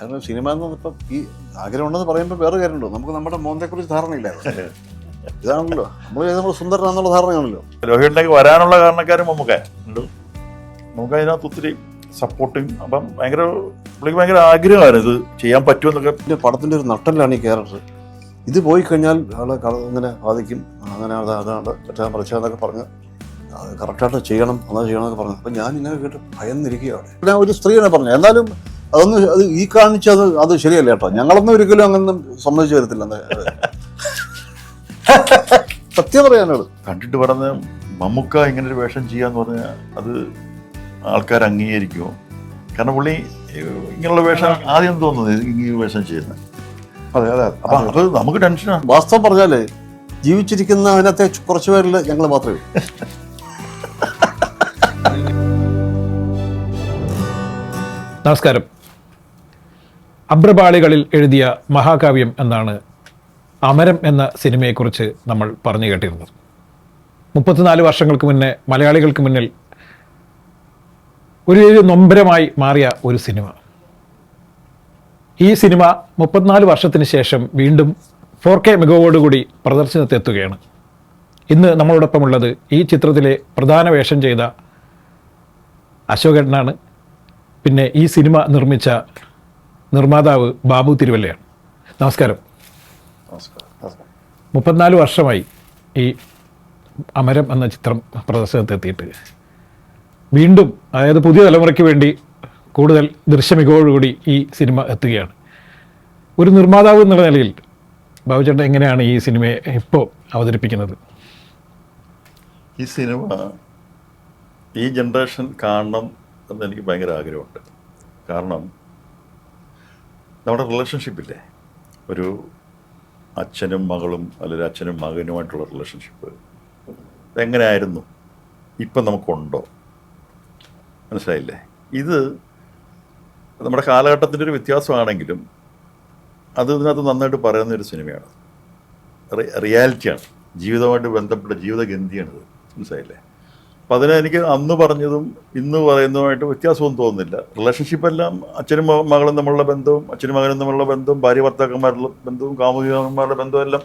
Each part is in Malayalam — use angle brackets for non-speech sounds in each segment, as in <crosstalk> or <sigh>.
കാരണം സിനിമ എന്ന് ഇപ്പം ഈ ആഗ്രഹം ഉണ്ടെന്ന് പറയുമ്പോൾ വേറെ കാര്യമുണ്ടോ. നമുക്ക് നമ്മുടെ മോന്തയെക്കുറിച്ച് ധാരണയില്ലായിരുന്നു ഇതാണല്ലോ. നമ്മൾ നമ്മൾ സുന്ദരനാന്നുള്ള ധാരണയാണല്ലോ. ലോഹിയിലേക്ക് വരാനുള്ള കാരണക്കാരും നമുക്ക് ഉണ്ട്. നമുക്ക് അതിനകത്ത് ഒത്തിരി സപ്പോർട്ടിങ് അപ്പം ഭയങ്കര പുള്ളിക്ക് ഭയങ്കര ആഗ്രഹമായിരുന്നു ഇത് ചെയ്യാൻ പറ്റുമെന്നൊക്കെ പിന്നെ പടത്തിന്റെ ഒരു നട്ടലാണ് ഈ ക്യാരക്ടർ ഇത് പോയി കഴിഞ്ഞാൽ ആളെ ഇങ്ങനെ ബാധിക്കും. അങ്ങനെ അത് അതാണ് തെറ്റാൻ പറിച്ചതെന്നൊക്കെ പറഞ്ഞ് അത് കറക്റ്റായിട്ട് ചെയ്യണം അങ്ങനെ ചെയ്യണമെന്നൊക്കെ പറഞ്ഞു. അപ്പം ഞാൻ ഇങ്ങനെ കേട്ട് ഭയന്നിരിക്കുകയാണ്. ഞാൻ ഒരു സ്ത്രീയാണ് പറഞ്ഞു എന്നാലും അതൊന്നും അത് ഈ കാണിച്ചത് അത് ശരിയല്ല കേട്ടോ. ഞങ്ങളൊന്നും ഒരിക്കലും അങ്ങനൊന്നും സമ്മതിച്ചു വരത്തില്ല. <laughs> സത്യം പറയാനാണ് കണ്ടിട്ട് പറഞ്ഞ മമ്മുക്ക ഇങ്ങനെ ഒരു വേഷം ചെയ്യാന്ന് പറഞ്ഞാൽ അത് ആൾക്കാർ അംഗീകരിക്കുമോ കാരണം പുള്ളി ഇങ്ങനെയുള്ള വേഷം ആദ്യം തോന്നുന്നത് ഈ വേഷം ചെയ്യുന്നത്. അതെ അതെ. അപ്പൊ അത് നമുക്ക് ടെൻഷനാണ് വാസ്തവം പറഞ്ഞാൽ ജീവിച്ചിരിക്കുന്ന അതിനകത്തെ കുറച്ചു പേരിൽ ഞങ്ങൾ മാത്രമേ. നമസ്കാരം. അഭ്രപാളികളിൽ എഴുതിയ മഹാകാവ്യം എന്നാണ് അമരം എന്ന സിനിമയെക്കുറിച്ച് നമ്മൾ പറഞ്ഞു കേട്ടിരുന്നത്. മുപ്പത്തിനാല് വർഷങ്ങൾക്ക് മുന്നേ മലയാളികൾക്ക് മുന്നിൽ ഒരു ഒരു നൊമ്പരമായി മാറിയ ഒരു സിനിമ. ഈ സിനിമ മുപ്പത്തിനാല് വർഷത്തിന് ശേഷം വീണ്ടും ഫോർ കെ മികവോടുകൂടി പ്രദർശനത്തെത്തുകയാണ് ഇന്ന് നമ്മളോടൊപ്പമുള്ളത് ഈ ചിത്രത്തിലെ പ്രധാന വേഷം ചെയ്ത അശോകേട്ടനാണ് പിന്നെ ഈ സിനിമ നിർമ്മിച്ച നിർമ്മാതാവ് ബാബു തിരുവല്ലയാണ്. നമസ്കാരം. മുപ്പത്തിനാല് വർഷമായി ഈ അമരം എന്ന ചിത്രം പ്രദർശനത്തെത്തിയിട്ട് വീണ്ടും അതായത് പുതിയ തലമുറയ്ക്ക് വേണ്ടി കൂടുതൽ ദൃശ്യമികവോടുകൂടി ഈ സിനിമ എത്തുകയാണ്. ഒരു നിർമ്മാതാവ് എന്നുള്ള നിലയിൽ ബാബുചേട്ടൻ എങ്ങനെയാണ് ഈ സിനിമയെ ഇപ്പോൾ അവതരിപ്പിക്കുന്നത്? ഈ സിനിമ ഈ ജനറേഷൻ കാണണം എന്ന് എനിക്ക് ഭയങ്കര ആഗ്രഹമുണ്ട്. കാരണം നമ്മുടെ റിലേഷൻഷിപ്പില്ലേ ഒരു അച്ഛനും മകളും അല്ലെങ്കിൽ അച്ഛനും മകനുമായിട്ടുള്ള റിലേഷൻഷിപ്പ് എങ്ങനെയായിരുന്നു? ഇപ്പം നമുക്കുണ്ടോ? മനസ്സിലായില്ലേ? ഇത് നമ്മുടെ കാലഘട്ടത്തിന്റെ ഒരു വ്യത്യാസമാണെങ്കിലും അത് ഇതിനകത്ത് നന്നായിട്ട് പറയുന്ന ഒരു സിനിമയാണ്. റിയാലിറ്റിയാണ്. ജീവിതമായിട്ട് ബന്ധപ്പെട്ട ജീവിതഗന്ധിയാണിത്. മനസ്സിലായില്ലേ? അപ്പം അതിനെ എനിക്ക് അന്ന് പറഞ്ഞതും ഇന്ന് പറയുന്നതുമായിട്ട് വ്യത്യാസമൊന്നും തോന്നുന്നില്ല. റിലേഷൻഷിപ്പ് എല്ലാം അച്ഛനും മകളും തമ്മിലുള്ള ബന്ധവും അച്ഛനും മകനും തമ്മിലുള്ള ബന്ധവും ഭാര്യ ഭർത്താക്കന്മാരുടെ ബന്ധവും കാമുകന്മാരുടെ ബന്ധവും എല്ലാം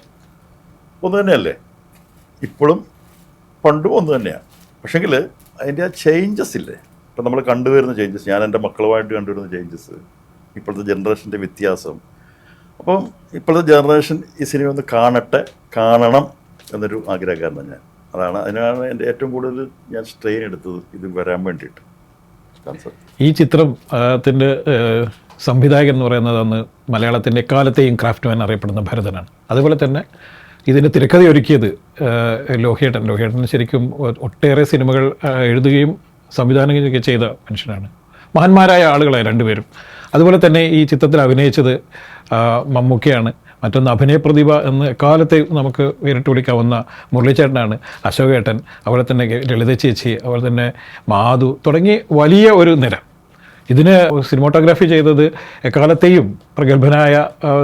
ഒന്ന് തന്നെയല്ലേ? ഇപ്പോഴും പണ്ടും ഒന്ന് തന്നെയാണ് പക്ഷെങ്കിൽ അതിന്റെ ആ ചേഞ്ചസ് ഇല്ലേ? ഇപ്പം നമ്മൾ കണ്ടുവരുന്ന ചേഞ്ചസ് ഞാൻ എന്റെ മക്കളുമായിട്ട് കണ്ടുവരുന്ന ചേഞ്ചസ് ഇപ്പോഴത്തെ ജനറേഷന്റെ വ്യത്യാസം. അപ്പം ഇപ്പോഴത്തെ ജനറേഷൻ ഈ സിനിമ ഒന്ന് കാണട്ടെ കാണണം എന്നൊരു ആഗ്രഹക്കാരനാണ് ഞാൻ. അതാണ് അതിനാണ് എന്റെ ഏറ്റവും കൂടുതൽ ഞാൻ സ്ട്രെയിൻ എടുത്തത് ഇത് വരാൻ വേണ്ടിയിട്ട്. ഈ ചിത്രത്തിന്റെ സംവിധായകൻ എന്ന് പറയുന്നത് അന്ന് മലയാളത്തിന്റെ എക്കാലത്തെയും ക്രാഫ്റ്റ്മാൻ അറിയപ്പെടുന്ന ഭരതനാണ്. അതുപോലെ തന്നെ ഇതിന്റെ തിരക്കഥ ഒരുക്കിയത് ലോഹേട്ടൻ ലോഹിയേട്ടൻ. ശരിക്കും ഒട്ടേറെ സിനിമകൾ എഴുതുകയും സംവിധാനം ചെയ്യുകയൊക്കെ ചെയ്ത മനുഷ്യനാണ്. മഹാന്മാരായ ആളുകളാണ് രണ്ടുപേരും. അതുപോലെ തന്നെ ഈ ചിത്രത്തിൽ അഭിനയിച്ചത് മമ്മൂക്കയാണ്. മറ്റൊന്ന് അഭിനയ പ്രതിഭ എന്ന് കാലത്തെ നമുക്ക് വേറിട്ട് വിളിക്കാവുന്ന മുരളിച്ചേട്ടനാണ് അശോകേട്ടൻ അതുപോലെ തന്നെ ലളിത ചേച്ചി അതുപോലെ തന്നെ മാധു തുടങ്ങി വലിയ ഒരു നിര. ഇതിന് സിനിമോട്ടോഗ്രാഫി ചെയ്തത് എക്കാലത്തെയും പ്രഗത്ഭനായ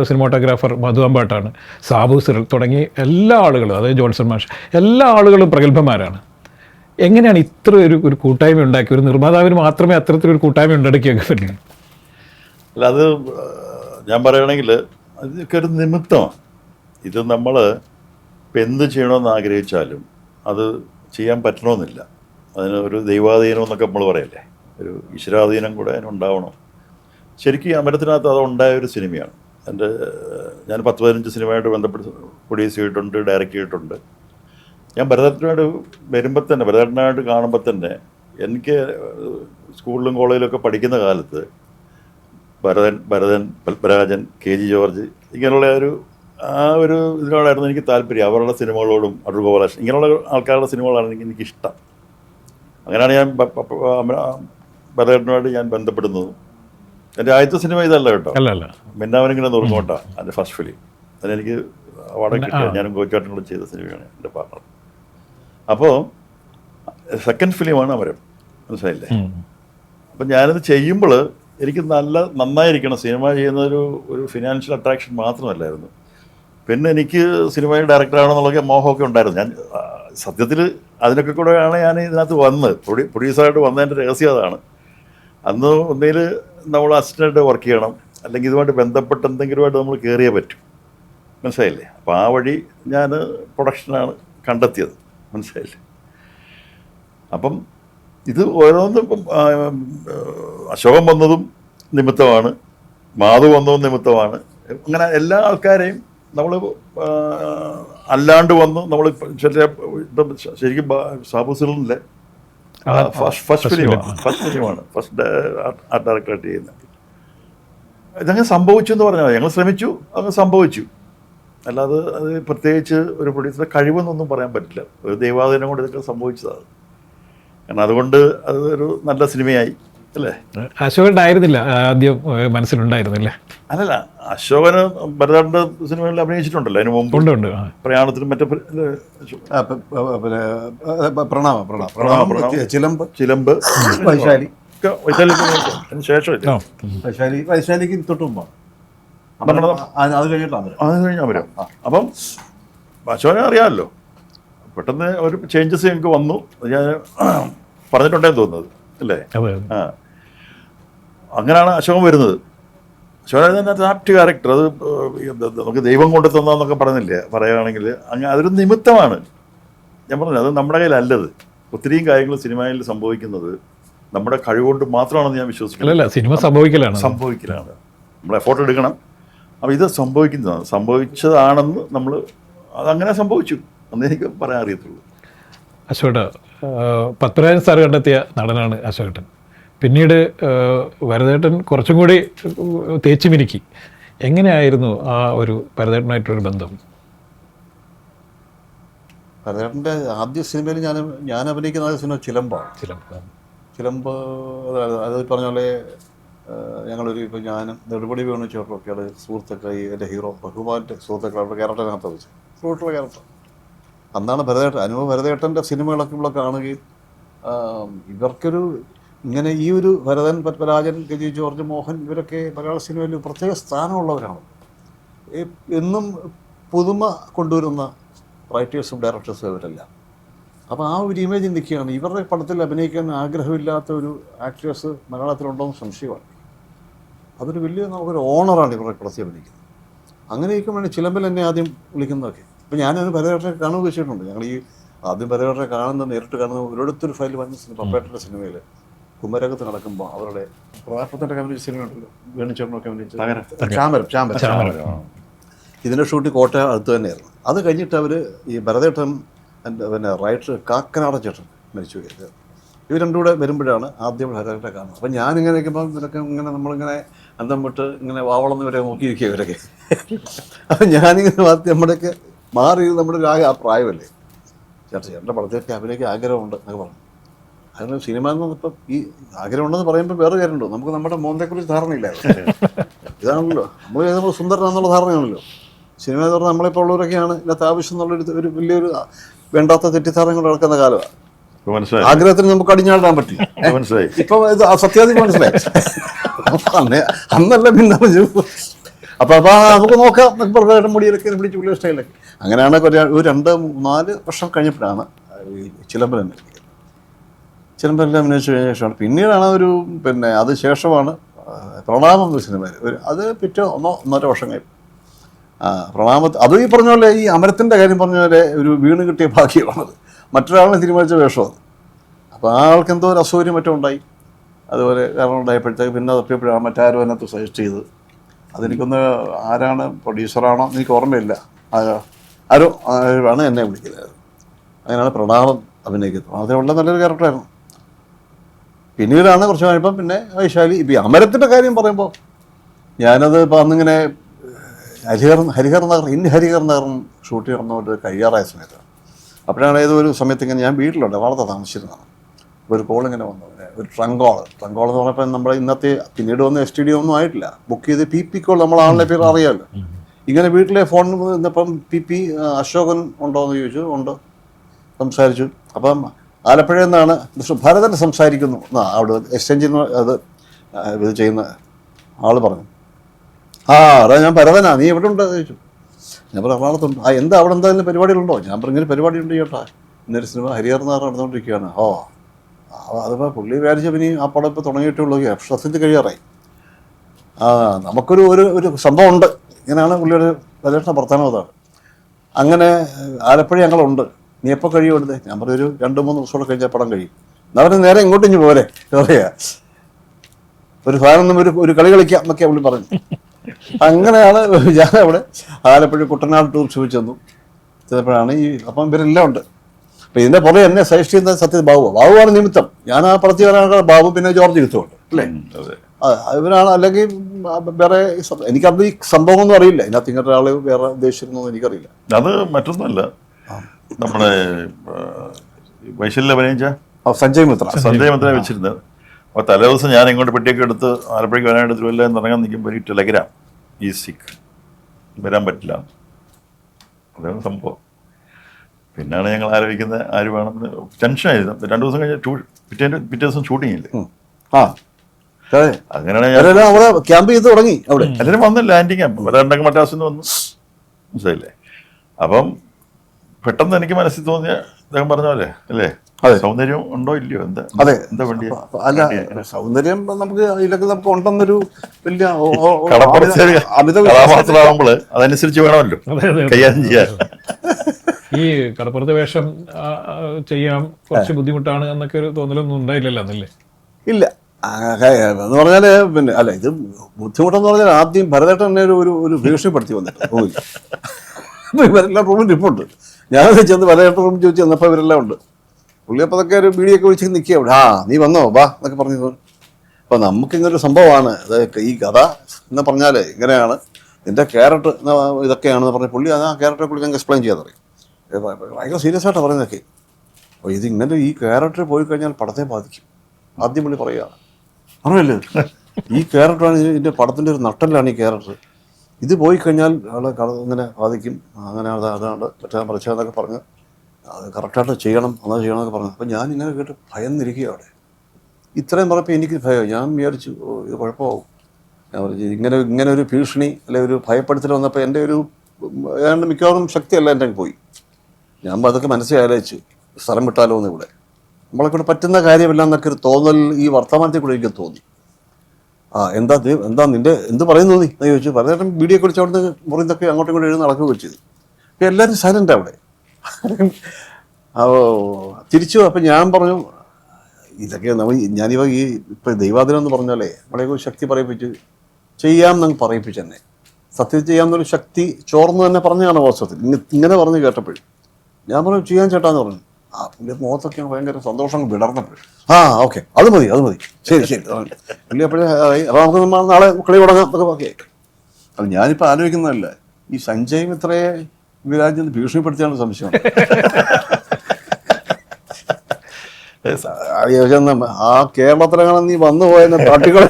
സിനിമോട്ടോഗ്രാഫർ മധു അമ്പാട്ടാണ്. സാബു സിറൽ തുടങ്ങി എല്ലാ ആളുകളും അതായത് ജോൺസൺ മാഷ് എല്ലാ ആളുകളും പ്രഗത്ഭന്മാരാണ്. എങ്ങനെയാണ് ഇത്ര ഒരു ഒരു കൂട്ടായ്മ ഉണ്ടാക്കി ഒരു നിർമ്മാതാവിന് മാത്രമേ അത്തരത്തിലൊരു കൂട്ടായ്മ ഉണ്ടാക്കിയൊക്കെ പറ്റുള്ളൂ. അല്ല അത് ഞാൻ പറയുകയാണെങ്കിൽ അതൊക്കെ ഒരു നിമിത്തമാണ്. ഇത് നമ്മൾ ഇപ്പം എന്ത് ചെയ്യണമെന്ന് ആഗ്രഹിച്ചാലും അത് ചെയ്യാൻ പറ്റണമെന്നില്ല. അതിന് ഒരു ദൈവാധീനം എന്നൊക്കെ നമ്മൾ പറയല്ലേ? ഒരു ഈശ്വരാധീനം കൂടെ അതിനുണ്ടാവണം. ശരിക്കും അമരത്തിനകത്ത് അത് ഉണ്ടായ ഒരു സിനിമയാണ്. എന്റെ ഞാൻ പത്ത് പതിനഞ്ച് സിനിമയായിട്ട് ബന്ധപ്പെട്ട് പ്രൊഡ്യൂസ് ചെയ്തിട്ടുണ്ട് ഡയറക്റ്റ് ചെയ്തിട്ടുണ്ട്. ഞാൻ ഭരതനായിട്ട് വരുമ്പോൾ തന്നെ ഭരതനായിട്ട് കാണുമ്പോൾ തന്നെ എനിക്ക് സ്കൂളിലും കോളേജിലൊക്കെ പഠിക്കുന്ന കാലത്ത് Bharathan Bharathan Padmarajan K G George ഇങ്ങനെയുള്ള ഒരു ആ ഒരു ഇതിനോടായിരുന്നു എനിക്ക് താല്പര്യം. അവരുടെ സിനിമകളോടും അടൂർ ഗോപാലകൃഷ്ണൻ ഇങ്ങനെയുള്ള ആൾക്കാരുടെ സിനിമകളാണ് എനിക്ക് എനിക്കിഷ്ടം അങ്ങനെയാണ് ഞാൻ ഭരതനായിട്ട് ഞാൻ ബന്ധപ്പെടുന്നത്. എന്റെ ആദ്യത്തെ സിനിമ ഇതല്ല കേട്ടോ. മിന്നാവനങ്ങനെ നുറുങ്ങോട്ട എന്റെ ഫസ്റ്റ് ഫിലിം. അതിനെനിക്ക് അവാർഡ് കിട്ടിയ ഞാനും കോച്ചാട്ടും കൂടെ ചെയ്ത സിനിമയാണ് എന്റെ പാർട്ണർ അപ്പോൾ സെക്കൻഡ് ഫിലിമാണ് അമരം മനസ്സിലായില്ലേ. അപ്പം ഞാനത് ചെയ്യുമ്പോൾ എനിക്ക് നല്ല നന്നായിരിക്കണം സിനിമ ചെയ്യുന്ന ഒരു ഫിനാൻഷ്യൽ അട്രാക്ഷൻ മാത്രമല്ലായിരുന്നു. പിന്നെ എനിക്ക് സിനിമയിൽ ഡയറക്ടറാണെന്നുള്ള മോഹമൊക്കെ ഉണ്ടായിരുന്നു. ഞാൻ സത്യത്തിൽ അതിനൊക്കെ കൂടെയാണ് ഞാൻ ഇതിനകത്ത് വന്നത്. പ്രൊഡ്യൂ പ്രൊഡ്യൂസറായിട്ട് വന്നതിന്റെ രഹസ്യം അതാണ്. അന്ന് ഒന്നിൽ നമ്മൾ അസിസ്റ്റന്റായിട്ട് വർക്ക് ചെയ്യണം. അല്ലെങ്കിൽ ഇതുമായിട്ട് ബന്ധപ്പെട്ട് എന്തെങ്കിലുമായിട്ട് നമ്മൾ കയറിയേ പറ്റും. മനസ്സിലായില്ലേ? അപ്പോൾ ആ വഴി ഞാൻ പ്രൊഡക്ഷനാണ് കണ്ടെത്തിയത്. മനസ്സിലായില്ലേ? അപ്പം ഇത് ഓരോന്നും അശോകം വന്നതും നിമിത്തമാണ് മാധു വന്നതും നിമിത്തമാണ്. അങ്ങനെ എല്ലാ ആൾക്കാരെയും നമ്മൾ അല്ലാണ്ട് വന്നു നമ്മൾ ചില ഇപ്പം ശരിക്കും സാബുസിലെ ഫസ്റ്റ് ഫിലിമാണ് ഫസ്റ്റ് ഫിലിമാണ്. ഫസ്റ്റ് ആർട്ട് ഡയറക്ടറായിട്ട് ചെയ്യുന്നത്. ഇതങ്ങനെ സംഭവിച്ചു എന്ന് പറഞ്ഞാൽ ഞങ്ങൾ ശ്രമിച്ചു അങ്ങ് സംഭവിച്ചു. അല്ലാതെ അത് പ്രത്യേകിച്ച് ഒരു പ്രൊഡ്യൂസറുടെ കഴിവെന്നൊന്നും പറയാൻ പറ്റില്ല. ഒരു ദൈവാധീനം കൊണ്ട് ഇതൊക്കെ സംഭവിച്ചതാണ്. കാരണം അതുകൊണ്ട് അതൊരു നല്ല സിനിമയായി അല്ലേ? അശോകൻ ഉണ്ടായിരുന്നില്ല ആദ്യം മനസ്സിലുണ്ടായിരുന്നില്ല. അല്ലല്ല അശോകന് ഭരതന്റെ സിനിമകളിൽ അഭിനയിച്ചിട്ടുണ്ടല്ലോ അതിന് മുമ്പ്. ഉണ്ട് ഉണ്ട്. പ്രയാണത്തിനും മറ്റേ പിന്നെ പ്രണാമം പ്രണാമം പ്രണാമം. ചിലമ്പ്. ചിലമ്പ്. വൈശാലി. ശേഷമില്ല വൈശാലി വൈശാലിക്ക് തൊട്ട് മുമ്പാണ് അത് അത് കഴിഞ്ഞിട്ടാണ് അത് കഴിഞ്ഞാൽ വരും അപ്പം അശോകനെ അറിയാമല്ലോ. പെട്ടെന്ന് ഒരു ചേഞ്ചസ് ഞങ്ങൾക്ക് വന്നു. ഞാൻ പറഞ്ഞിട്ടുണ്ടെന്ന് തോന്നുന്നത് അല്ലേ? ആ. അങ്ങനെയാണ് അശോകൻ വരുന്നത്. അശോകൻ ആപ്റ്റ് ക്യാരക്ടർ അത് നമുക്ക് ദൈവം കൊണ്ട് തന്നാന്നൊക്കെ പറഞ്ഞില്ലേ? പറയുകയാണെങ്കിൽ അങ്ങനെ അതൊരു നിമിത്തമാണ്. ഞാൻ പറഞ്ഞു അത് നമ്മുടെ കയ്യിലല്ലത്. ഒത്തിരിയും കാര്യങ്ങൾ സിനിമയിൽ സംഭവിക്കുന്നത് നമ്മുടെ കഴിവുകൊണ്ട് മാത്രമാണെന്ന് ഞാൻ വിശ്വസിക്കുന്നത് സിനിമ സംഭവിക്കലാണ്. സംഭവിക്കലാണ്. നമ്മൾ എഫോർട്ട് എടുക്കണം. അപ്പോൾ ഇത് സംഭവിക്കുന്നതാണ്. സംഭവിച്ചതാണെന്ന് നമ്മൾ അതങ്ങനെ സംഭവിച്ചു. എന്ന് എനിക്ക് പറയാൻ അറിയത്തുള്ളൂ. അശോകട്ട പത്മരാജൻ സാർ കണ്ടെത്തിയ നടനാണ് അശോകട്ടൻ. പിന്നീട് ഭരതേട്ടൻ കുറച്ചും കൂടി തേച്ചു മിനുക്കി. എങ്ങനെയായിരുന്നു ആ ഒരു ഭരതേട്ടനായിട്ടൊരു ബന്ധം? ഭരതേട്ടന്റെ ആദ്യ സിനിമയിൽ ഞാൻ ഞാൻ അഭിനയിക്കുന്ന ആദ്യ സിനിമ ചിലമ്പാണ് ചിലമ്പ ചിലമ്പ് അതായത് അത് പറഞ്ഞ പോലെ ഞങ്ങളൊരു ഇപ്പോൾ ഞാനും നെടുപടി വേണു ചേട്ടനൊക്കെയാണ് സുഹൃത്തുക്കൾ എന്റെ ഹീറോ ബഹുമാന്റെ സുഹൃത്തുക്കൾ അവരുടെ ക്യാരക്ടറിനകത്ത് വെച്ച്. ഫ്രൂട്ടുള്ള ക്യാരക്ടർ അന്നാണ് ഭരതേട്ടൻ അനുഭവ ഭരതേട്ടന്റെ സിനിമകളൊക്കെ ഇവിടെ കാണുകയും ഇവർക്കൊരു ഇങ്ങനെ ഈ ഒരു ഭരതൻ പത്മരാജൻ കെ ജോർജ് മോഹൻ ഇവരൊക്കെ മലയാള സിനിമയിൽ പ്രത്യേക സ്ഥാനമുള്ളവരാണ്. എന്നും പുതുമ കൊണ്ടുവരുന്ന റൈറ്റേഴ്സും ഡയറക്ടേഴ്സും ഇവരെല്ലാം അപ്പോൾ ആ ഒരു ഇമേജ് നിൽക്കുകയാണ്. ഇവരുടെ പടത്തിൽ അഭിനയിക്കാൻ ആഗ്രഹമില്ലാത്ത ഒരു ആക്ടേഴ്സ് മലയാളത്തിലുണ്ടോയെന്ന് സംശയമാണ്. അതൊരു വലിയ നമുക്കൊരു ഓണറാണ് ഇവരുടെ പടത്തിൽ അഭിനയിക്കുന്നത്. അങ്ങനെ ഇരിക്കുമ്പോഴാണ് ചിലമ്പിൽ എന്നെ ആദ്യം വിളിക്കുന്നതൊക്കെ. അപ്പോൾ ഞാനത് പരവേട്ടനെ കാണുക വെച്ചിട്ടുണ്ട് ഞങ്ങൾ ഈ ആദ്യം പരവേട്ടനെ കാണുന്ന നേരിട്ട് കാണുന്ന ഒരിടത്തൊരു ഫയൽ വന്ന സിനിമ പപ്പേട്ടന്റെ സിനിമയിൽ കുമരകത്ത് നടക്കുമ്പോൾ അവരുടെ പ്രതാപത്തിന്റെ കമ്പനി സിനിമ ഉണ്ടല്ലോ വേണിച്ചേട്ടനൊക്കെ അഭിനയിച്ച ചാമരം ചാമരം. ഇതിന്റെ ഷൂട്ട് കോട്ടയം അടുത്ത് തന്നെയായിരുന്നു. അത് കഴിഞ്ഞിട്ട് അവർ ഈ ഭരതേട്ടൻ പിന്നെ റൈറ്റർ കാക്കനാട ചേട്ടൻ മരിച്ചു പോയത്. ഇവർ രണ്ടും കൂടെ വരുമ്പോഴാണ് ആദ്യം ഭരതേട്ടനെ കാണുന്നത്. അപ്പം ഞാനിങ്ങനെ ഇരിക്കുമ്പോൾ ഇവരൊക്കെ ഇങ്ങനെ നമ്മളിങ്ങനെ അന്തം വിട്ട് ഇങ്ങനെ വാവളന്ന് വരെ നോക്കിയിരിക്കുക ഇവരൊക്കെ. അപ്പം ഞാനിങ്ങനെ നമ്മുടെയൊക്കെ മാറി നമ്മുടെ ഒരു ആ പ്രായമല്ലേ? ചേട്ടാ ചേട്ടന്റെ പടത്തിലൊക്കെ അഭിനയിക്കാൻ ആഗ്രഹമുണ്ട് എന്നൊക്കെ പറഞ്ഞു. അതിന് സിനിമ എന്ന് ഇപ്പം ഈ ആഗ്രഹമുണ്ടെന്ന് പറയുമ്പോൾ വേറെ കാര്യമുണ്ടോ നമുക്ക് നമ്മുടെ മോന്തയെക്കുറിച്ച് ധാരണയില്ലായിരുന്നു ഇതാണല്ലോ. നമ്മൾ നമ്മൾ സുന്ദരനാണെന്നുള്ള ധാരണയാണല്ലോ. സിനിമ എന്ന് പറഞ്ഞാൽ നമ്മളിപ്പോൾ ഉള്ളവരൊക്കെയാണ് ഇതിനകത്ത് ആവശ്യം എന്നുള്ളൊരു ഒരു വലിയൊരു വേണ്ടാത്ത തെറ്റിദ്ധാരണ നടക്കുന്ന കാലമാണ്. മനസ്സിലായി. ആഗ്രഹത്തിന് നമുക്ക് അടിഞ്ഞാടാൻ പറ്റില്ല ഇപ്പൊ മനസ്സിലായി. ഇപ്പൊ സത്യാധികം മനസ്സിലായി. അന്ന് അന്നല്ല പിന്നെ അപ്പൊ അപ്പൊ ആ നമുക്ക് നോക്കാം. എന്നൊക്കെ പറഞ്ഞ മുടിയിലൊക്കെ പിടിച്ച് പുള്ളിയ സ്റ്റൈലൊക്കെ. അങ്ങനെയാണ് ഒരു രണ്ട് നാല് വർഷം കഴിഞ്ഞപ്പോഴാണ് ഈ ചിലമ്പലം ചിലമ്പലെല്ലാം അഭിനയിച്ചു ശേഷമാണ്. പിന്നീടാണ് ഒരു പിന്നെ അത് ശേഷമാണ് പ്രണാമം എന്ന സിനിമ. ഒരു അത് പിറ്റേ ഒന്നോ ഒന്നര വർഷം കഴിഞ്ഞു. ആ പ്രണാമത്ത് അതും ഈ പറഞ്ഞ പോലെ ഈ അമരത്തിന്റെ കാര്യം പറഞ്ഞ പോലെ ഒരു വീണ് കിട്ടിയ ഭാഗ്യമാണത്. മറ്റൊരാളിനെ തീരുമാനിച്ച വേഷമാണ്. അപ്പോൾ ആ ആൾക്ക് എന്തോ ഒരു അസൗകര്യം മറ്റും ഉണ്ടായി. അതുപോലെ കാരണം ഉണ്ടായപ്പോഴത്തേക്ക് പിന്നെ തപ്പിയപ്പോഴാണ് മറ്റാരും അതിനകത്ത് സജസ്റ്റ് ചെയ്ത് അതെനിക്കൊന്ന് ആരാണ് പ്രൊഡ്യൂസറാണോ എനിക്ക് ഓർമ്മയില്ല. ആ- ആരോ ആണ് എന്നെ വിളിക്കുന്നത്. അങ്ങനെയാണ് പ്രണാമം അഭിനയിക്കുന്നത്. അതിനുള്ള നല്ലൊരു ക്യാരക്ടറായിരുന്നു പിന്നീടാണ് കുറച്ച് കഴിയുമ്പം പിന്നെ വൈശാലി. ഇപ്പം ഈ അമരത്തിന്റെ കാര്യം പറയുമ്പോൾ ഞാനത് ഇപ്പം അന്നിങ്ങനെ ഹരിഹർ ഹരിഹർ നഗർ ഇൻ ഹരിഹർ നഗർ ഷൂട്ട് ചെയ്യണമെന്ന് കഴിയാറായ സമയത്താണ് അപ്പോഴാണ് ഏതോ ഒരു സമയത്ത് ഇങ്ങനെ ഞാൻ വീട്ടിലുണ്ട് വളരെ താമസിച്ചിരുന്നതാണ് ഒരു കോൾ ഇങ്ങനെ വന്നു. ഒരു ട്രങ്ക് കോൾ ട്രങ്ക് കോൾ എന്ന് പറഞ്ഞപ്പോൾ നമ്മുടെ ഇന്നത്തെ പിന്നീട് വന്ന എസ് ടി ഡി ഒന്നും ആയിട്ടില്ല. ബുക്ക് ചെയ്ത് പി പി കോൾ നമ്മൾ ആളിനെ പേര് അറിയാമല്ലോ ഇങ്ങനെ വീട്ടിലെ ഫോൺ ഇന്നിപ്പം പി പി അശോകൻ ഉണ്ടോ എന്ന് ചോദിച്ചു. ഉണ്ട്? സംസാരിച്ചു. അപ്പം ആലപ്പുഴയിൽ നിന്നാണ് ഭരതൻ സംസാരിക്കുന്നു. എന്നാ അവിടെ എക്സ്ചേഞ്ച് ചെയ്യുന്ന അത് ഇത് ചെയ്യുന്ന ആൾ പറഞ്ഞു. ആ അതാ ഞാൻ ഭരതനാ. നീ എവിടെ ഉണ്ട്? ചോദിച്ചു. ഞാൻ പറഞ്ഞു എറണാകുളത്തുണ്ട്. ആ എന്താ അവിടെ എന്തായാലും പരിപാടികളുണ്ടോ? ഞാൻ പറഞ്ഞു ഇങ്ങനെ പരിപാടിയുണ്ട് ചേട്ടാ. ഇന്നൊരു സിനിമ ഹരിഹർ നായർ നടന്നുകൊണ്ടിരിക്കുകയാണ്. ഓ അതിപ്പോൾ പുള്ളി വിചാരിച്ച പിന്നെ ആ പടം ഇപ്പോൾ തുടങ്ങിയിട്ടുള്ളൂ സത്യത്തിൽ കഴിയാറായി. നമുക്കൊരു ഒരു ഒരു സംഭവം ഉണ്ട് ഇങ്ങനെയാണ് പുള്ളിയുടെ പരീക്ഷണ പ്രധാനം അതാണ് അങ്ങനെ ആലപ്പുഴ ഞങ്ങളുണ്ട്. നീ എപ്പോൾ കഴിയും എടുത്തേ ഞാൻ പറഞ്ഞു ഒരു രണ്ട് മൂന്ന് ദിവസം കൂടെ കഴിഞ്ഞാൽ പടം കഴിയും. എന്നാ അവർ നേരെ ഇങ്ങോട്ട് ഇഞ്ഞ് പോരെ. പറയാ ഒരു സാധനം ഒരു ഒരു കളി കളിക്കാം എന്നൊക്കെ പുള്ളി പറഞ്ഞു. അങ്ങനെയാണ് <laughs> ഞാൻ അവിടെ ആലപ്പുഴ കുട്ടനാട് ടൂർ ചോദിച്ചു ചെന്നു. ചെന്നപ്പോഴാണ് ഈ അപ്പം ഇവരെല്ലാം ഉണ്ട്. അപ്പൊ ഇതിന്റെ പുറകെ എന്നെ സജസ്റ്റ് ചെയ്യുന്നത് സത്യം ബാബു. ബാബുവാണ് നിമിത്തം. ഞാൻ ആ പ്രതി വരാനുള്ള ബാബു പിന്നെ ജോർജ് ഇരുത്തുമുണ്ട് അല്ലേ? ഇവരാണ് അല്ലെങ്കിൽ വേറെ എനിക്ക് എനിക്കത് ഈ സംഭവം ഒന്നും അറിയില്ല. ഇതിനകത്ത് ഇങ്ങനത്തെ ആൾ വേറെ ഉദ്ദേശിച്ചിരുന്നു എനിക്കറിയില്ല. അത് മറ്റൊന്നുമല്ല. നമ്മുടെ ആ, വൈശല്യ അഭിനയിച്ച സഞ്ജയ് മിത്ര. സഞ്ജയ് മിത്ര വെച്ചിരുന്നത്. അപ്പോൾ തലേ ദിവസം ഞാൻ ഇങ്ങോട്ട് പെട്ടിയൊക്കെ എടുത്ത് ആലപ്പുഴയ്ക്ക് വരാനായിട്ട് തിരുവല്ല ഇറങ്ങാൻ നിൽക്കുമ്പോൾ ഒരു ടെലഗ്രാം. ഈ സിക്ക്. വരാൻ പറ്റില്ല. അതാണ് സംഭവം. പിന്നാണ് ഞങ്ങൾ ആലോചിക്കുന്നത് ആര് വേണമെന്ന് ടെൻഷനായിരുന്നു. രണ്ടു ദിവസം കഴിഞ്ഞ് പിറ്റേ പിറ്റേ ദിവസം ഷൂട്ടിംഗ് ഇല്ലേ? ആ. അങ്ങനെയാണ് അവിടെ ക്യാമ്പ് ചെയ്ത് തുടങ്ങി അവിടെ. എല്ലാവരും വന്നു ലാൻഡിങ് രണ്ടൊക്കെ മറ്റാസിൽ നിന്ന് വന്നു. മനസ്സിലായില്ലേ? അപ്പം പെട്ടെന്ന് എനിക്ക് മനസ്സിൽ തോന്നിയ അദ്ദേഹം പറഞ്ഞ പോലെ അല്ലേ? അതെ. സൗന്ദര്യം ഉണ്ടോ ഇല്ലയോ? എന്താ അതെ. എന്താ വേണ്ടി അല്ല സൗന്ദര്യം നമുക്ക് ഇതൊക്കെ നമുക്ക് ഉണ്ടെന്നൊരു വലിയ കടപ്പുറത്ത് കഥാപാത്രമാകുമ്പോൾ അതനുസരിച്ച് വേണമല്ലോ. കൈകാര്യം ചെയ്യാൻ. <laughs> ഈ കടപ്പുറത്ത് വേഷം ചെയ്യാൻ കുറച്ച് ബുദ്ധിമുട്ടാണ് എന്നൊക്കെ ഒരു തോന്നലൊന്നും ഉണ്ടായില്ലല്ലോ എന്നല്ലേ ഇല്ല. എന്ന് പറഞ്ഞാൽ പിന്നെ അല്ല ഇത് ബുദ്ധിമുട്ടെന്ന് പറഞ്ഞാൽ ആദ്യം ഭരതേട്ടൻ എന്നെ ഒരു ഒരു ഭീഷണിപ്പെടുത്തി വന്നിട്ട് റൂമിൽ ഇവരെല്ലാം റൂമിൽ റിപ്പോർട്ട് ഞാനത് ചെന്ന് ഭരതേട്ടൻ റൂമിൽ ചോദിച്ചു ചെന്നപ്പോൾ ഇവരെല്ലാം ഉണ്ട്. പുള്ളി അപ്പോൾ അതൊക്കെ ഒരു ബീഡിയൊക്കെ വിളിച്ച് നിൽക്കുക അവിടെ. ആ നീ വന്നോ വാ എന്നൊക്കെ പറഞ്ഞു അപ്പോൾ നമുക്ക് ഇങ്ങനൊരു സംഭവമാണ്. അതായത് ഈ കഥ എന്ന് പറഞ്ഞാൽ ഇങ്ങനെയാണ്. നിന്റെ ക്യാരക്ടർ ഇതൊക്കെയാണെന്ന് പറഞ്ഞ പുള്ളി അത് ആ ക്യാരക്ടറെ പുള്ളി ഞങ്ങൾക്ക് എക്സ്പ്ലെയിൻ ചെയ്യാതറിയും ഭയങ്കര സീരിയസ് ആയിട്ടാണ് പറയുന്നതൊക്കെ അപ്പോൾ ഇത് ഇങ്ങനെ ഈ ക്യാരക്ടർ പോയി കഴിഞ്ഞാൽ പടത്തെ ബാധിക്കും. ആദ്യം പുള്ളി പറയുകയാണ് അറിയില്ലേ? ഈ ക്യാരക്ടറാണ് ഇതിന്റെ പടത്തിന്റെ ഒരു നട്ടലാണ് ഈ ക്യാരക്ടർ ഇത് പോയി കഴിഞ്ഞാൽ കട ഇങ്ങനെ ബാധിക്കും. അങ്ങനെ അത് അതാണ് പറ്റാൻ പറിച്ചതെന്നൊക്കെ പറഞ്ഞ്. അത് കറക്റ്റായിട്ട് ചെയ്യണം അതാണ് ചെയ്യണം എന്നൊക്കെ പറഞ്ഞു. അപ്പം ഞാൻ ഇങ്ങനെ കേട്ട് ഭയന്നിരിക്കുക അവിടെ. ഇത്രയും പറഞ്ഞപ്പോൾ എനിക്ക് ഭയം ഞാൻ വിചാരിച്ചു ഇത് കുഴപ്പമാവും. ഞാൻ പറഞ്ഞു ഇങ്ങനെ ഇങ്ങനെ ഒരു ഭീഷണി അല്ലെങ്കിൽ ഒരു ഭയപ്പെടുത്തൽ വന്നപ്പോൾ എന്റെ ഒരു ഏതാണ്ട് മിക്കവാറും ശക്തിയല്ല എന്റെ പോയി. ഞാൻ അതൊക്കെ മനസ്സിൽ ആലോചിച്ചു. സ്ഥലം വിട്ടാലോ എന്ന് ഇവിടെ. നമ്മളെ കൊണ്ട് പറ്റുന്ന കാര്യമില്ല എന്നൊക്കെ ഒരു തോന്നൽ ഈ വർത്തമാനത്തിൽ കൂടെ എനിക്ക് തോന്നി. ആ എന്താ എന്താ നിന്റെ എന്ത് പറയുന്നു നീ? എന്ന് ചോദിച്ചു. പലതരം വീഡിയോ കുറിച്ച് അവിടുന്ന് മുറിന്നൊക്കെ അങ്ങോട്ടും ഇങ്ങോട്ടും എഴുതി നടക്കുകയും ചെയ്തു. അപ്പം എല്ലാവരും സൈലന്റ് അവിടെ. <laughs> തിരിച്ചു അപ്പം ഞാൻ പറഞ്ഞു ഇതൊക്കെ നമ്മൾ ഞാനിവ ഈ ഇപ്പം ദൈവാദിനം എന്ന് പറഞ്ഞാലേ നമ്മളെ ശക്തി പറയിപ്പിച്ച് ചെയ്യാം എന്നങ്ങ് പറയിപ്പിച്ച് തന്നെ. സത്യം ചെയ്യാമെന്നൊരു ശക്തി ചോർന്ന് തന്നെ പറഞ്ഞതാണ് വാസ്തവത്തിൽ. ഇങ്ങ- ഇങ്ങനെ പറഞ്ഞ് കേട്ടപ്പോഴും. ഞാൻ പറഞ്ഞു ചെയ്യാൻ ചേട്ടാന്ന് പറഞ്ഞു. ആ പുള്ളി മുഖത്തൊക്കെ ഭയങ്കര സന്തോഷം വിടർന്നപ്പോഴും. ആ ഓക്കെ. അത് മതി അത് മതി. ശരി ശരി. പുള്ളി അപ്പോഴേ അപ്പോൾ നമുക്ക് നാളെ കളി തുടങ്ങാം എന്നൊക്കെ ഓക്കെ അത് ഞാനിപ്പോൾ ആലോചിക്കുന്നതല്ല. ഈ സഞ്ജയ് മിത്രയെ വിരാജ്യം ഭീഷണിപ്പെടുത്തിയാണ് സംശയം <laughs> ആ കേരളത്തിലങ്ങനെ നീ വന്നു പോയെന്ന് പാട്ടികളെ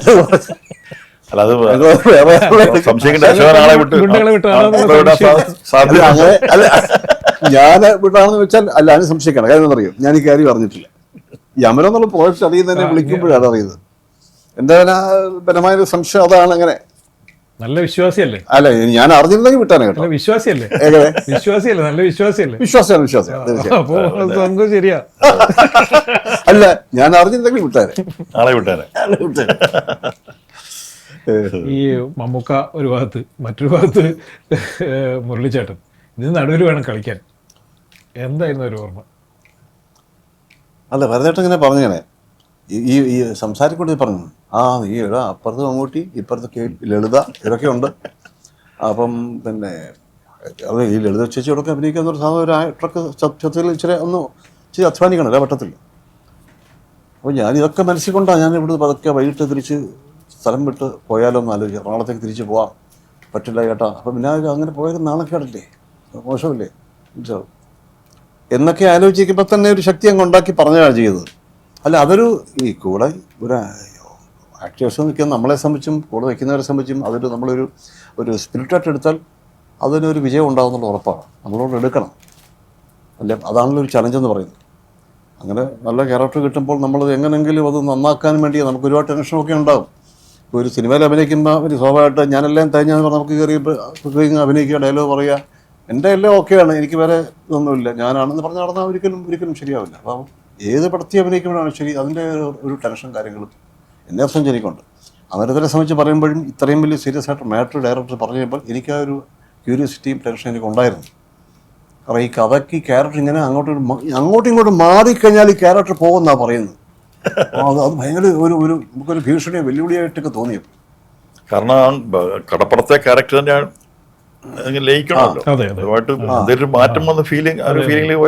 ഞാൻ വിട്ടാണെന്ന് വെച്ചാൽ അല്ല അതിന് സംശയിക്കണം കാര്യം അറിയും? ഞാൻ ഈ കാര്യം അറിഞ്ഞിട്ടില്ല. യമനം എന്നുള്ള പ്രോജക്റ്റ് അറിയുന്നതിനെ വിളിക്കുമ്പോഴാണ് അറിയുന്നത്. എന്റെ ഒരു സംശയം അതാണ് അങ്ങനെ. നല്ല വിശ്വാസിയല്ലേ? അല്ല ഞാൻ അറിഞ്ഞിരുന്നെങ്കിൽ വിട്ടാനെ കേട്ടോ. വിശ്വാസിയല്ലേ? വിശ്വാസിയല്ലേ നല്ല വിശ്വാസിയല്ലേ? വിശ്വാസമാണ് വിശ്വാസം. ശരിയാ. അല്ല ഞാൻ അറിഞ്ഞിരുന്നെങ്കിൽ വിട്ടാനെ ആളെ വിട്ടേനെ വിട്ടേനെ. ഈ മമ്മൂക്ക ഒരു ഭാഗത്ത് മറ്റൊരു ഭാഗത്ത് മുരളിച്ചേട്ടൻ. ഇതിന് നടുവിൽ വേണം കളിക്കാൻ. എന്തായിരുന്നു ഒരു ഓർമ്മ? അല്ല ഭരതേട്ടൻ ഇങ്ങനെ പറഞ്ഞേ ഈ- ഈ സംസാരിക്കൊണ്ട് പറഞ്ഞു. ആ ഈ എടാ അപ്പുറത്ത് മമ്മൂട്ടി ഇപ്പുറത്ത് ലളിത ഇതൊക്കെ ഉണ്ട് അപ്പം പിന്നെ അത് ഈ ലളിത ചേച്ചിയോടൊക്കെ അഭിനയിക്കുന്ന ഒരു സാധനം ഒരു ട്രക്ക് സത്യത്തിൽ ഇച്ചിരി ഒന്ന് ഇച്ചിരി അധ്വാനിക്കണം അല്ലേ പറ്റത്തില്ല അപ്പോൾ ഞാൻ ഇതൊക്കെ മനസ്സിൽ കൊണ്ടാണ് ഞാൻ ഇവിടുന്ന് പതുക്കെ വൈകിട്ട് തിരിച്ച് സ്ഥലം വിട്ട് പോയാലോ എന്ന് ആലോചിക്കുക എറണാകുളത്തേക്ക് തിരിച്ച് പോവാം. പറ്റില്ല കേട്ടോ. അപ്പം അത് അങ്ങനെ പോയാലും നാണക്കേടല്ലേ? മോശമല്ലേ? മനസ്സിലാവും. എന്നൊക്കെ ആലോചിക്കുമ്പോൾ തന്നെ ഒരു ശക്തി അങ്ങ് ഉണ്ടാക്കി പറഞ്ഞതാണ് ചെയ്തത്. അല്ല അതൊരു ഈ കൂടെ ഒരു ആക്ടേഴ്സ് നിൽക്കുന്ന നമ്മളെ സംബന്ധിച്ചും കൂടെ നിൽക്കുന്നവരെ സംബന്ധിച്ചും അതൊരു നമ്മളൊരു ഒരു സ്പിരിറ്റായിട്ട് എടുത്താൽ അതിനൊരു വിജയം ഉണ്ടാകുന്നുള്ള ഉറപ്പാണ്. നമ്മളോട് എടുക്കണം. അല്ല? അതാണല്ലോ ഒരു ചലഞ്ച് എന്ന് പറയുന്നത്. അങ്ങനെ നല്ല ക്യാരക്ടർ കിട്ടുമ്പോൾ നമ്മൾ എങ്ങനെങ്കിലും അത് നന്നാക്കാൻ വേണ്ടി നമുക്ക് ഒരുപാട് ടെൻഷനൊക്കെ ഉണ്ടാകും ഇപ്പോൾ ഒരു സിനിമയിൽ അഭിനയിക്കുമ്പോൾ ഒരു സ്വാഭാവികമായിട്ട് ഞാനെല്ലാം തേഞ്ഞാൽ നമുക്ക് കയറി അഭിനയിക്കുക ഡയലോഗ് പറയുക എന്റെ എല്ലാം ഓക്കെയാണ്. എനിക്ക് വേറെ ഇതൊന്നുമില്ല. ഞാനാണെന്ന് പറഞ്ഞ് നടന്നാൽ ഒരിക്കലും ഒരിക്കലും ശരിയാവില്ല. അപ്പം ഏത് പടത്തി അഭിനയിക്കുമ്പോഴാണ് ശരി അതിന്റെ ഒരു- ടെൻഷൻ കാര്യങ്ങളും എന്നെ സംബന്ധിച്ച് എനിക്കുണ്ട് അമരത്തിനെ സംബന്ധിച്ച് പറയുമ്പോഴും ഇത്രയും വലിയ സീരിയസ് ആയിട്ട് മാറ്റർ ഡയറക്ടർ പറഞ്ഞു കഴിയുമ്പോൾ എനിക്ക് ആ ഒരു ക്യൂരിയോസിറ്റിയും ടെൻഷനും എനിക്ക് ഉണ്ടായിരുന്നു. കാരണം ഈ കഥയ്ക്ക് ഈ ക്യാരക്ടർ ഇങ്ങനെ അങ്ങോട്ടും അങ്ങോട്ടും ഇങ്ങോട്ടും മാറിക്കഴിഞ്ഞാൽ ഈ ക്യാരക്ടർ പോകുമെന്നാണ് പറയുന്നത്. അത് അത് ഭയങ്കര ഒരു ഒരു നമുക്കൊരു ഭീഷണിയോ വെല്ലുവിളിയായിട്ടൊക്കെ തോന്നിയത് കാരണം കടപ്പുറത്തെ ക്യാരക്ടറിന്റെ ലയിക്കണമല്ലോ. അതുമായിട്ട് മാറ്റം വന്ന ഫീലിംഗ് ആ ഒരു ഫീലിംഗിൽ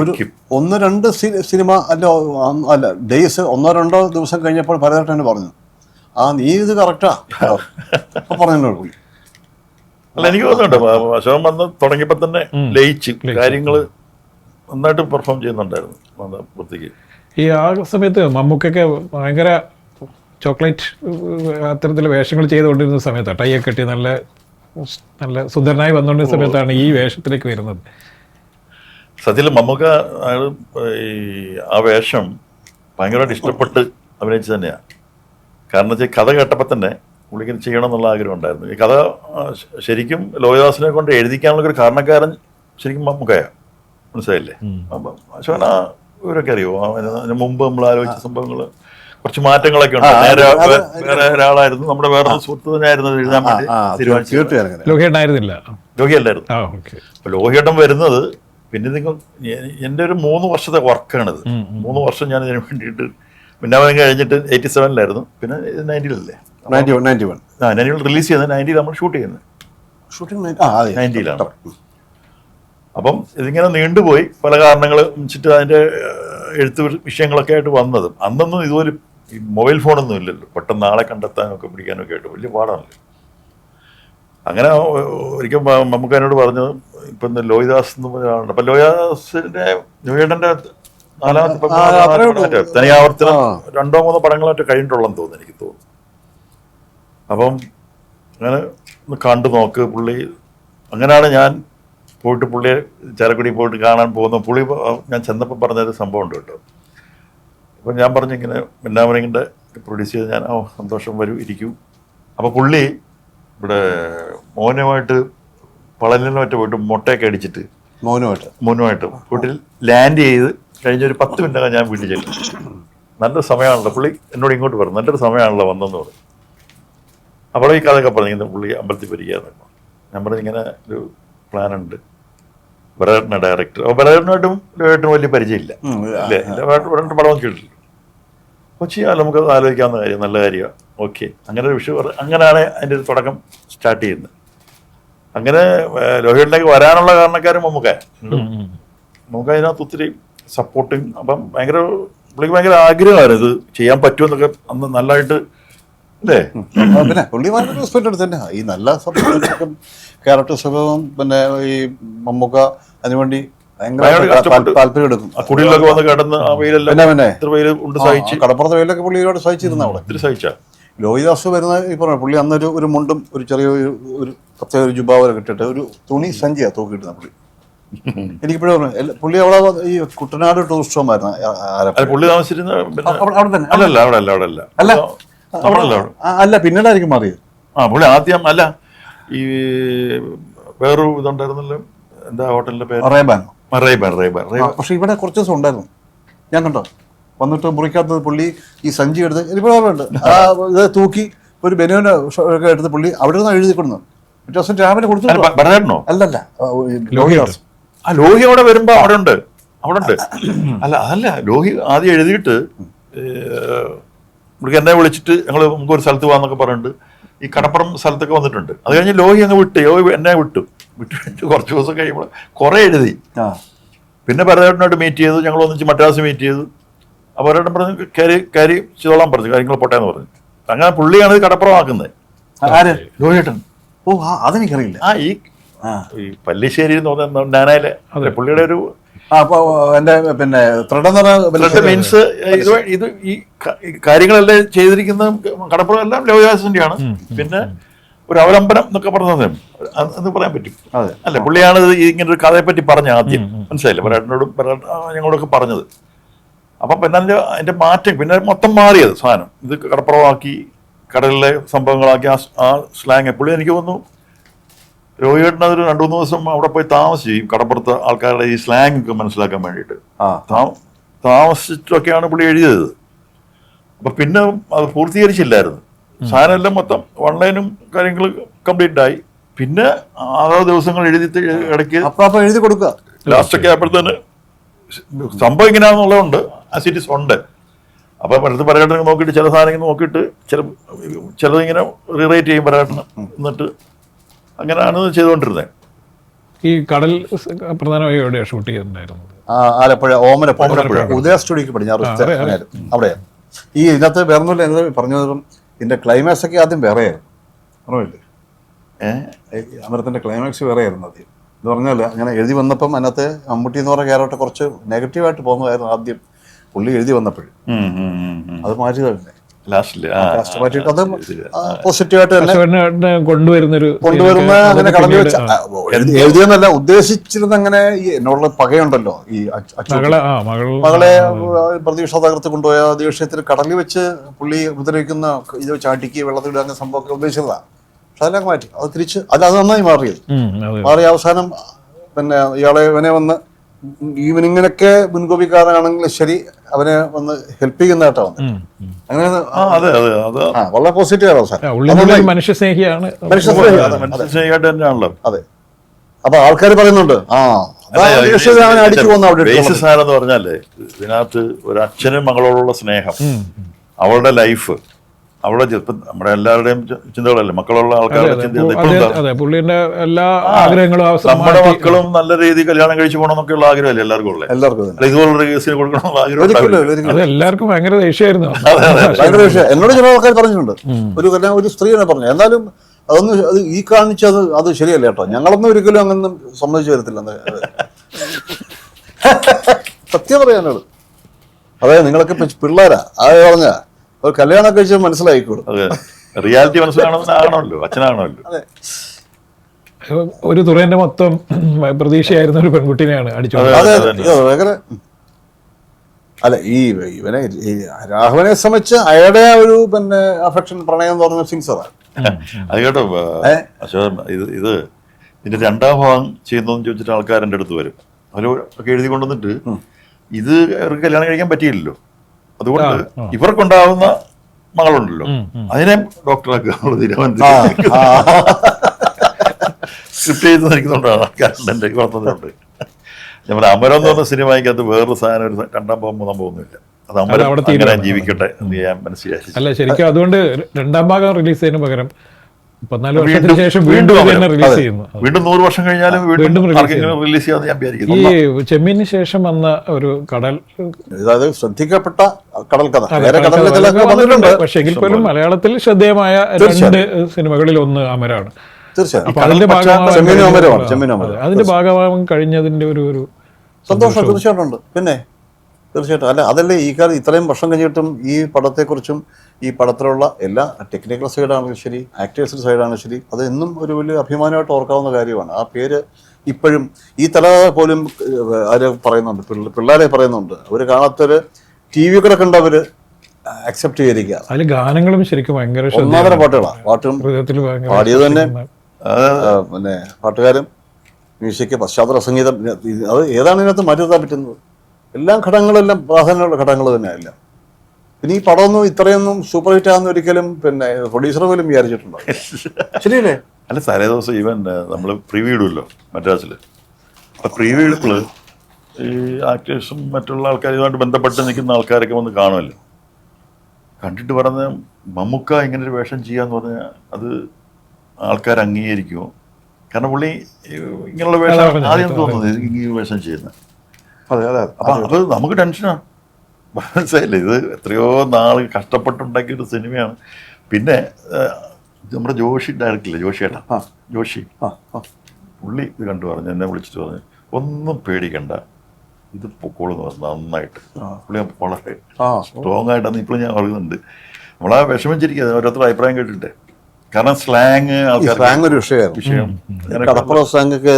ഒരു. ഒന്ന് രണ്ട് സിനിമ അല്ല അല്ല ഡേയ്സ് ഒന്നോ രണ്ടോ ദിവസം കഴിഞ്ഞപ്പോൾ പലതായിട്ട് തന്നെ പറഞ്ഞു. ആ നീ ഇത് കറക്റ്റാ <laughs> പറഞ്ഞു അല്ല എനിക്ക് തോന്നുന്നുണ്ട് അശോകം വന്ന് തുടങ്ങിയപ്പോൾ തന്നെ ലയിച്ച് കാര്യങ്ങൾ നന്നായിട്ട് പെർഫോം ചെയ്യുന്നുണ്ടായിരുന്നു. നല്ല വൃത്തിക്ക് ഈ ആ സമയത്ത് മമ്മൂക്കൊക്കെ ഭയങ്കര ചോക്ലേറ്റ് അത്തരത്തിൽ വേഷങ്ങൾ ചെയ്തുകൊണ്ടിരുന്ന സമയത്താണ് ടൈയൊക്കെ കെട്ടി നല്ല നല്ല സുന്ദരനായി വന്നുകൊണ്ടിരുന്ന സമയത്താണ് ഈ വേഷത്തിലേക്ക് വരുന്നത്. സത്യത്തിൽ മമ്മൂക്ക ഈ ആ വേഷം ഭയങ്കരമായിട്ട് ഇഷ്ടപ്പെട്ട് അഭിനയിച്ചു തന്നെയാണ് കാരണം വെച്ചാൽ കഥ കേട്ടപ്പോൾ തന്നെ പുള്ളിക്ക് ചെയ്യണം എന്നുള്ള ആഗ്രഹം ഉണ്ടായിരുന്നു. ഈ കഥ ശരിക്കും ലോകദാസിനെ കൊണ്ട് എഴുതിക്കാനുള്ള ഒരു കാരണക്കാരൻ ശരിക്കും മമ്മൂക്കയാണ് മനസ്സിലായില്ലേ? അപ്പം അശോകൻ ആ ഇവരൊക്കെ അറിയോ ആ, അതിന് മുമ്പ് നമ്മൾ ആലോചിച്ച സംഭവങ്ങൾ കുറച്ച് മാറ്റങ്ങളൊക്കെ ഉണ്ട്. നേരെ വേറെ ഒരാളായിരുന്നു. നമ്മുടെ വേറെ സുഹൃത്ത് തന്നെയായിരുന്നു എഴുതാൻ വേണ്ടി ആ ഓക്കെ. അപ്പൊ ലോഹിയേട്ടൻ വരുന്നത് പിന്നെ നിങ്ങൾ എന്റെ ഒരു മൂന്ന് വർഷത്തെ വർക്കാണിത്. മൂന്ന് വർഷം ഞാൻ ഇതിന് വേണ്ടിയിട്ട് പിന്നെ അവൻ കഴിഞ്ഞിട്ട് എയ്റ്റി സെവനിലായിരുന്നു. പിന്നെ നയന്റിയിലല്ലേ നയന്റി വൺ നയന്റി വൺ. ആ നയന്റിയിൽ റിലീസ് ചെയ്യുന്നത് നയന്റി നമ്മൾ ഷൂട്ട് ചെയ്യുന്നത്. ഷൂട്ടിംഗ് നയന്റിയിലാണ് അപ്പം ഇതിങ്ങനെ നീണ്ടുപോയി പല കാരണങ്ങൾ വെച്ചിട്ട് അതിന്റെ എഴുത്ത് വിഷയങ്ങളൊക്കെ ആയിട്ട് വന്നതും. അന്നൊന്നും ഇതുപോലെ ഈ മൊബൈൽ ഫോണൊന്നും ഇല്ലല്ലോ. പെട്ടെന്ന് ആളെ കണ്ടെത്താനൊക്കെ പിടിക്കാനൊക്കെ ആയിട്ട് വലിയ പാടാണല്ലോ. അങ്ങനെ ഒരിക്കലും ഒരിക്കൽ നമുക്ക് എന്നോട് പറഞ്ഞത് ഇപ്പം ലോഹിദാസ് എന്ന് പറഞ്ഞ ആളുണ്ട്. അപ്പം ലോഹിദാസിന്റെ ലോഹിയേട്ടന്റെ നാലാമത്തെ തനിയാവർത്തനം രണ്ടോ മൂന്നോ പടങ്ങളായിട്ട് കഴിഞ്ഞിട്ടുള്ളെന്ന് തോന്നുന്നു എനിക്ക് തോന്നുന്നു. അപ്പം അങ്ങനെ ഒന്ന് കണ്ടു നോക്ക് പുള്ളി. അങ്ങനെയാണ് ഞാൻ പോയിട്ട് പുള്ളിയെ ചാലക്കുടി പോയിട്ട് കാണാൻ പോകുന്നു പുള്ളി ഞാൻ ചെന്നപ്പോൾ പറഞ്ഞൊരു സംഭവം ഉണ്ട് കേട്ടോ. അപ്പം ഞാൻ പറഞ്ഞു ഇങ്ങനെ മിന്നാമരങ്ങിന്റെ പ്രൊഡ്യൂസ് ചെയ്ത് ഞാൻ ഓ സന്തോഷം വരും ഇരിക്കും. അപ്പോൾ പുള്ളി ഇവിടെ മോനുമായിട്ട് പളലിനുമായിട്ട് പോയിട്ട് മുട്ടയൊക്കെ അടിച്ചിട്ട് മൗനമായിട്ട്. മോനുമായിട്ട് വീട്ടിൽ ലാൻഡ് ചെയ്ത് കഴിഞ്ഞ ഒരു പത്ത് മിനിറ്റ് ഞാൻ വീട്ടിൽ ചെയ്തു നല്ല സമയമാണല്ലോ പുള്ളി എന്നോട് ഇങ്ങോട്ട് പറഞ്ഞു നല്ലൊരു സമയമാണല്ലോ വന്നെന്ന് പറഞ്ഞു. അപ്പോൾ ഈ കഥയൊക്കെ പറഞ്ഞു ഇങ്ങനെ പുള്ളി അമ്പലത്തിൽ വരികയെന്ന് ഞാൻ പറഞ്ഞു ഇങ്ങനെ ഒരു പ്ലാൻ ബലേട്ടന ഡയറക്ടർ. അപ്പോൾ ബലേട്ടനായിട്ടും ലോയേട്ടനും വലിയ പരിചയമില്ല. അല്ലേ? രണ്ട് പടം കേട്ടില്ല അപ്പോൾ ചെയ്യാം നമുക്ക് ആലോചിക്കാവുന്ന കാര്യം നല്ല കാര്യമാണ് ഓക്കെ. അങ്ങനെ ഒരു വിഷയം പറ- അങ്ങനെയാണ് അതിന്റെ ഒരു തുടക്കം സ്റ്റാർട്ട് ചെയ്യുന്നത്. അങ്ങനെ ലോഹിയിലേക്ക് വരാനുള്ള കാരണക്കാരും നമുക്ക് നമുക്ക് അതിനകത്ത് ഒത്തിരി സപ്പോർട്ടിങ് അപ്പം ഭയങ്കര പുള്ളിക്ക് ഭയങ്കര ആഗ്രഹമായിരുന്നു ഇത് ചെയ്യാൻ പറ്റുമെന്നൊക്കെ അന്ന് നല്ലതായിട്ട് അല്ലേ? പിന്നെ പുള്ളി ഭയങ്കര റെസ്പെക്ട് എടുത്ത് തന്നെ. ഈ നല്ല സംഭവം ക്യാരക്ടർ സ്വഭാവം പിന്നെ ഈ മമ്മൂക്ക അതിനുവേണ്ടി കുടിലൊക്കെ വന്ന് കിടന്ന് കടപ്പുറത്തെ വെയിലൊക്കെ പുള്ളി ഒരുപാട് സഹിച്ചിരുന്ന അവിടെ. സഹിച്ച. ലോഹിദാസ് വരുന്ന ഈ പറഞ്ഞു പുള്ളി അന്നൊരു ഒരു മുണ്ടും ഒരു ചെറിയ ഒരു പ്രത്യേക ഒരു ജുബാവരെ കിട്ടിട്ട് ഒരു തുണി സഞ്ചിയാ തൂക്കിയിട്ടിരുന്ന പുള്ളി. എനിക്കിപ്പോഴും പറഞ്ഞു പുള്ളി അവിടെ ഈ കുട്ടനാട് ടൂറിസ്റ്റ് ഹോം ആയിരുന്നു അവിടെ തന്നെ. അല്ലല്ല അവിടെ അല്ല. അവിടെ അല്ല അല്ല. പിന്നീടായിരിക്കും മാറിയത്. ആ പുള്ളി ആദ്യം അല്ല ഈ വേറൊരു ഇതുണ്ടായിരുന്നല്ലോ എന്താ ഹോട്ടലിന്റെ പേര്? Rayban Rayban Rayban Rayban. പക്ഷെ ഇവിടെ കുറച്ച് ദിവസം ഉണ്ടായിരുന്നു. ഞാൻ കണ്ടോ വന്നിട്ട് മുറിക്കാത്തത് പുള്ളി ഈ സഞ്ചി എടുത്ത് ആ ഇത് തൂക്കി ഒരു ബെനുവിന്റെ ഒക്കെ എടുത്ത് പുള്ളി അവിടെ നിന്ന് എഴുതി കൊടുന്നു പിറ്റേ ദിവസം രാവിലെ കൊടുത്തു അല്ലല്ല ലോഹിദാസ്. ആ ലോഹി അവിടെ വരുമ്പോ അവിടെ ഉണ്ട് അവിടെ ഉണ്ട്. അല്ല അതല്ല ലോഹി ആദ്യം എഴുതിയിട്ട് പുള്ളിക്ക് എന്നെ വിളിച്ചിട്ട് ഞങ്ങൾ നമുക്ക് ഒരു സ്ഥലത്ത് പോകാന്നൊക്കെ പറഞ്ഞിട്ട് ഈ കടപ്പുറം സ്ഥലത്തൊക്കെ വന്നിട്ടുണ്ട് അത് കഴിഞ്ഞ് ലോഹി അങ്ങ് വിട്ട് ലോഹി എന്നെ വിട്ടു വിട്ടു കുറച്ച് ദിവസം കഴിയുമ്പോൾ കുറേ എഴുതി ആ പിന്നെ ഭരതേട്ടനായിട്ട് മീറ്റ് ചെയ്തു ഞങ്ങൾ ഒന്നിച്ച് മദ്രാസ് മീറ്റ് ചെയ്തു അപ്പോൾ ഭരതേട്ടൻ പറഞ്ഞു കയറി കയറി ചെയ്തോളാൻ പറഞ്ഞു കാര്യങ്ങൾ പോട്ടെ എന്ന് പറഞ്ഞു അങ്ങനെ പുള്ളിയാണ് ഇത് കടപ്പുറമാക്കുന്നത് ആര് ലോഹിയേട്ടൻ ഓ അതെനിക്കറിയില്ല ആ ഈ ആ ഈ പല്ലിശ്ശേരി എന്ന് പറഞ്ഞ നാനായിലെ പുള്ളിയുടെ ഒരു ആ അപ്പൊ പിന്നെ ത്രെഡ് മീൻസ് ഇത് ഇത് ഈ കാര്യങ്ങളെല്ലാം ചെയ്തിരിക്കുന്ന കടപ്പുറം എല്ലാം ലോകദാസിന്റെയാണ് പിന്നെ ഒരു അവലംബനം എന്നൊക്കെ പറഞ്ഞത് എന്ന് പറയാൻ പറ്റും. അതെ. അല്ല പുള്ളിയാണ് ഇത് ഇങ്ങനെ ഒരു കഥയെ പറ്റി പറഞ്ഞ ആദ്യം. മനസ്സിലായില്ലേ? പരാട്ടിനോടും ഞങ്ങളോടൊക്കെ പറഞ്ഞത്. അപ്പം പിന്നെ അതിന്റെ അതിന്റെ മാറ്റം പിന്നെ മൊത്തം മാറിയത് സാധനം. ഇത് കടപ്പുറമാക്കി കടലിലെ സംഭവങ്ങളാക്കി ആ ആ സ്ലാങ് പുള്ളി എനിക്ക് തോന്നുന്നു രോഹിയേട്ടൻ അതൊരു രണ്ടു മൂന്ന് ദിവസം അവിടെ പോയി താമസിച്ചു ഈ കടപ്പുറത്ത് ആൾക്കാരുടെ ഈ സ്ലാങ് ഒക്കെ മനസ്സിലാക്കാൻ വേണ്ടിയിട്ട്. ആ. താ- താമസിച്ചിട്ടൊക്കെയാണ് പുള്ളി എഴുതിയത്. അപ്പൊ പിന്നെ അത് പൂർത്തീകരിച്ചില്ലായിരുന്നു. സാധനം എല്ലാം മൊത്തം ഓൺലൈനും കാര്യങ്ങൾ കംപ്ലീറ്റ് ആയി. പിന്നെ ആറോ ദിവസങ്ങൾ എഴുതി ഇടയ്ക്ക് എഴുതി കൊടുക്കുക. ലാസ്റ്റ് ഒക്കെ ആയപ്പോഴത്തേന് സംഭവം ഇങ്ങനെയാണെന്നുള്ളതുണ്ട്. ആ സിറ്റീസ് ഉണ്ട്. അപ്പൊ പലത് പറയട്ടെ നോക്കിയിട്ട് ചില സാധനങ്ങൾ നോക്കിയിട്ട് ചില ചിലതിങ്ങനെ റീറേറ്റ് ചെയ്യും പറയട്ടെ എന്നിട്ട് അങ്ങനെയാണ് ചെയ്തുകൊണ്ടിരുന്നത്. ഈ കടൽ പ്രധാനമായും എവിടെയാണ് ഷൂട്ട് ചെയ്തിട്ടുണ്ടായിരുന്നത്? ആലപ്പുഴ ഓമനപ്പുഴ. ഉദയ സ്റ്റുഡിയോക്ക് പടിഞ്ഞാറ് അവിടെ. ഈ ഇതിനകത്ത് വേറൊന്നുമില്ല എന്ന് പറഞ്ഞതും ഇതിന്റെ ക്ലൈമാക്സ് ഒക്കെ ആദ്യം വേറെയായിരുന്നു ഏഹ് അമരത്തിന്റെ ക്ലൈമാക്സ് വേറെയായിരുന്നു ആദ്യം. എന്ന് പറഞ്ഞാൽ അങ്ങനെ എഴുതി വന്നപ്പം അതിനകത്ത് മമ്മൂട്ടി എന്ന് പറഞ്ഞ ക്യാരക്ടർ കുറച്ച് നെഗറ്റീവായിട്ട് പോകുന്നതായിരുന്നു ആദ്യം. പുള്ളി എഴുതി വന്നപ്പോഴും. അത് മാറ്റി തന്നെ അത് പോസിറ്റീവായിട്ട് കൊണ്ടുവരുന്നൊരു കൊണ്ടുവരുന്ന അങ്ങനെ കടന്നു വെച്ച എഴുതിയെന്നല്ല ഉദ്ദേശിച്ചിരുന്ന അങ്ങനെ ഈ എന്നോടുള്ള പകയുണ്ടല്ലോ ഈ മകളെ പ്രതീക്ഷ തകർത്ത് കൊണ്ടുപോയ ആ ദേഷ്യത്തിൽ കടലിൽ വെച്ച് പുള്ളി ഉപദ്രവിക്കുന്ന ഇത് ചാട്ടിക്ക് വെള്ളത്തിൽ അങ്ങനെ സംഭവമൊക്കെ ഉദ്ദേശിച്ചതാണ് പക്ഷെ അതെല്ലാം മാറ്റി. അത് തിരിച്ച് അത് അത് നന്നായി മാറിയത്. മാറിയ മാറി അവസാനം പിന്നെ ഇയാളെ ഇവനെ വന്ന് ഈവനിങ്ങിനൊക്കെ മുൻകോപിക്കാരനാണെങ്കിൽ ശരി അവനെ വന്ന് ഹെൽപ്പ് ചെയ്യുന്നതായിട്ടാ. അങ്ങനെ വളരെ പോസിറ്റീവ് ആണോ സാർ. മനുഷ്യസ്നേഹിയാണ് ഒരു മനുഷ്യ സ്നേഹിയാണ് മനുഷ്യ സ്നേഹി, അതെ. മനസ്സിലായിട്ട് തന്നെയാണല്ലോ. അതെ. അപ്പൊ ആൾക്കാർ പറയുന്നുണ്ട് ആ അടിച്ചു പോകുന്ന അവിടെ ആരെന്ന് പറഞ്ഞാൽ ഇതിനകത്ത് ഒരു അച്ഛനും മകളോടുള്ള സ്നേഹം. അവളുടെ ലൈഫ് ഇപ്പം നമ്മുടെ എല്ലാവരുടെയും ചിന്തകളല്ലേ? മക്കളുള്ള ആൾക്കാരുടെ ചിന്ത അതെ. പുള്ളിന്റെ എല്ലാ ആഗ്രഹങ്ങളും നമ്മുടെ മക്കളും നല്ല രീതിയിൽ കല്യാണം കഴിച്ചു പോകണം പോകണമെന്നൊക്കെയുള്ള ആഗ്രഹമല്ലേ എല്ലാവർക്കും ഉള്ളത് എല്ലാവർക്കും ഇതുപോലുള്ള കേസിന് കൊടുക്കണമെന്നുള്ള ആഗ്രഹം എല്ലാവർക്കും ഭയങ്കര ദേഷ്യമായിരുന്നു. ഭയങ്കര വിഷയം എന്നോട് ചില ആൾക്കാർ പറഞ്ഞിട്ടുണ്ട്. ഒരു കല്യാണം ഒരു സ്ത്രീ തന്നെ പറഞ്ഞു. എന്നാലും അതൊന്നും അത് ഈ കാണിച്ചത് അത് ശരിയല്ല കേട്ടോ. ഞങ്ങളൊന്നും ഒരിക്കലും അങ്ങനെ സമ്മതിച്ചു വരത്തില്ല സത്യം പറയാനുള്ളത് അതെ നിങ്ങളൊക്കെ പിള്ളേരാ. ആ പറഞ്ഞ ഒരു കല്യാണം കഴിച്ച് മനസ്സിലായിക്കോളും. റിയാലിറ്റി മനസ്സിലാണോ അച്ഛനാണല്ലോ. ഒരു തുറേന്റെ മൊത്തം പ്രതീക്ഷയായിരുന്ന ഒരു പെൺകുട്ടിനെയാണ് അടിച്ചു അല്ല ഈ ഇവനെ ഈ രാഘവനെ സംബന്ധിച്ച് അയാളുടെ ആ ഒരു പിന്നെ അഫെക്ഷൻ പ്രണയം എന്ന് പറഞ്ഞ സാർ അത്. കേട്ടോ? ഇത് ഇത് ഇതിന്റെ രണ്ടാം ഭാഗം ചെയ്യുന്നതെന്ന് ചോദിച്ചിട്ട് ആൾക്കാർ എന്റെ അടുത്ത് വരും. അവർ ഒക്കെ എഴുതി കൊണ്ടുവന്നിട്ട് ഇത് അവർക്ക് കല്യാണം കഴിക്കാൻ പറ്റിയില്ലല്ലോ. അതുകൊണ്ട്. ഇവർക്കുണ്ടാവുന്ന മകളുണ്ടല്ലോ. അതിനെ ഡോക്ടറാക്കുക ആ തീരുമാനിച്ചു ആ സ്ക്രിപ്റ്റ് ചെയ്ത് നിൽക്കുന്നുണ്ടാണ് കണ്ടന്റ് വളർത്തുന്നുണ്ട് പറയാം അമരം എന്ന് പറഞ്ഞ സിനിമയ്ക്കകത്ത് വേറൊരു സാധനം ഒരു രണ്ടാം ഭാഗം മൂന്നാം പോകുന്നില്ല അത് അമരം. ജീവിക്കട്ടെ എന്ന് ഞാൻ മനസ്സിലാക്കി അല്ല ശരിക്കും അതുകൊണ്ട് രണ്ടാം ഭാഗം റിലീസ് ചെയ്യുന്നതിന് പകരം വർഷത്തിന് ശേഷം വീണ്ടും റിലീസ് ചെയ്യുന്നു. വീണ്ടും നൂറ് വർഷം കഴിഞ്ഞാലും വീണ്ടും റിലീസ് ഞാൻ ഈ ചെമ്മീന് ശേഷം വന്ന ഒരു കടൽ അതായത് ശ്രദ്ധിക്കപ്പെട്ട കടൽ കഥ വന്നിട്ടുണ്ട്. പക്ഷെ എങ്കിൽ പോലും മലയാളത്തിൽ ശ്രദ്ധേയമായ രണ്ട് സിനിമകളിൽ ഒന്ന് അമരാണ്. തീർച്ചയായും. അതിന്റെ ഭാഗമാവാൻ കഴിഞ്ഞതിന്റെ ഒരു ഒരു സന്തോഷം തീർച്ചയായിട്ടുണ്ട് പിന്നെ? തീർച്ചയായിട്ടും. അല്ല അതല്ലേ ഈ കാലം ഇത്രയും വർഷം കഴിഞ്ഞിട്ടും ഈ പടത്തെക്കുറിച്ചും ഈ പടത്തിലുള്ള എല്ലാ ടെക്നിക്കൽ സൈഡാണെങ്കിലും ശരി ആക്ടേഴ്സിന്റെ സൈഡാണെങ്കിലും ശരി അത് എന്നും ഒരു വലിയ അഭിമാനമായിട്ട് ഓർക്കാവുന്ന കാര്യമാണ്. ആ പേര് ഇപ്പോഴും ഈ തല പോലും ആര് പറയുന്നുണ്ട്? പിള്ളേരെ പറയുന്നുണ്ട്. അവർ കാണാത്തൊരു ടി വി കൂടെ കണ്ടവർ അക്സെപ്റ്റ് ചെയ്തിരിക്കുക അതിൽ ഗാനങ്ങളും ശരിക്കും ഭയങ്കര ഒന്നാമതര പാട്ടുകളാണ് പാട്ടും പാടിയത് തന്നെ പിന്നെ പാട്ടുകാരും മ്യൂസിക് പശ്ചാത്തല സംഗീതം അത് ഏതാണ് ഇതിനകത്ത് മാറ്റി നിർത്താൻ പറ്റുന്നത്? എല്ലാ ഘടകങ്ങളെല്ലാം പ്രാധാന്യമുള്ള ഘടകങ്ങൾ തന്നെയല്ല പിന്നെ ഈ പടമൊന്നും ഇത്രയൊന്നും സൂപ്പർ ഹിറ്റ് ആകുന്ന ഒരിക്കലും പിന്നെ പ്രൊഡ്യൂസർ പോലും വിചാരിച്ചിട്ടുണ്ടോ? ശരിയല്ലേ? അല്ല തലേ ദിവസം ഈവൻ നമ്മൾ പ്രിവ്യൂ ഇടുമല്ലോ മദ്രാസിൽ അപ്പൊ പ്രിവ്യൂ ഇടുമ്പോൾ ഈ ആക്ടേഴ്സും മറ്റുള്ള ആൾക്കാരുമായിട്ട് ബന്ധപ്പെട്ട് നിൽക്കുന്ന ആൾക്കാരൊക്കെ വന്ന് കാണുമല്ലോ. കണ്ടിട്ട് പറഞ്ഞ മമ്മുക്ക ഇങ്ങനെ ഒരു വേഷം ചെയ്യാന്ന് പറഞ്ഞാൽ അത് ആൾക്കാർ അംഗീകരിക്കുമോ കാരണം പുള്ളി ഇങ്ങനെയുള്ള വേഷം ആദ്യം തോന്നുന്നത് ഈ വേഷം ചെയ്യുന്നത്. അതെ അതെ. അപ്പൊ അത്. നമുക്ക് ടെൻഷനാണ് മനസ്സിലായില്ലേ? ഇത് എത്രയോ നാൾ കഷ്ടപ്പെട്ടുണ്ടാക്കിയ ഒരു സിനിമയാണ്. പിന്നെ നമ്മുടെ ജോഷി ഡയറക്ടറില്ലേ? ജോഷി ഏട്ടാ? ആ. ജോഷി. ആ ആ. പുള്ളി ഇത് കണ്ടു പറഞ്ഞു എന്നെ വിളിച്ചിട്ട് പറഞ്ഞു ഒന്നും പേടിക്കണ്ട. ഇത് പൊക്കോളെന്ന് പറഞ്ഞു നന്നായിട്ട്. പുള്ളി വളരെ സ്ട്രോങ് ആയിട്ടാണ് ഇപ്പോഴും ഞാൻ പറയുന്നുണ്ട്. നമ്മളാ വിഷമിച്ചിരിക്കുക ഓരോരുത്തർ അഭിപ്രായം കേട്ടിട്ട്. കാരണം സ്ലാങ് സ്ലാങ് ഒരു വിഷയമായിരുന്നു. വിഷയം. കടപ്പുറ സ്ലാങ് ഒക്കെ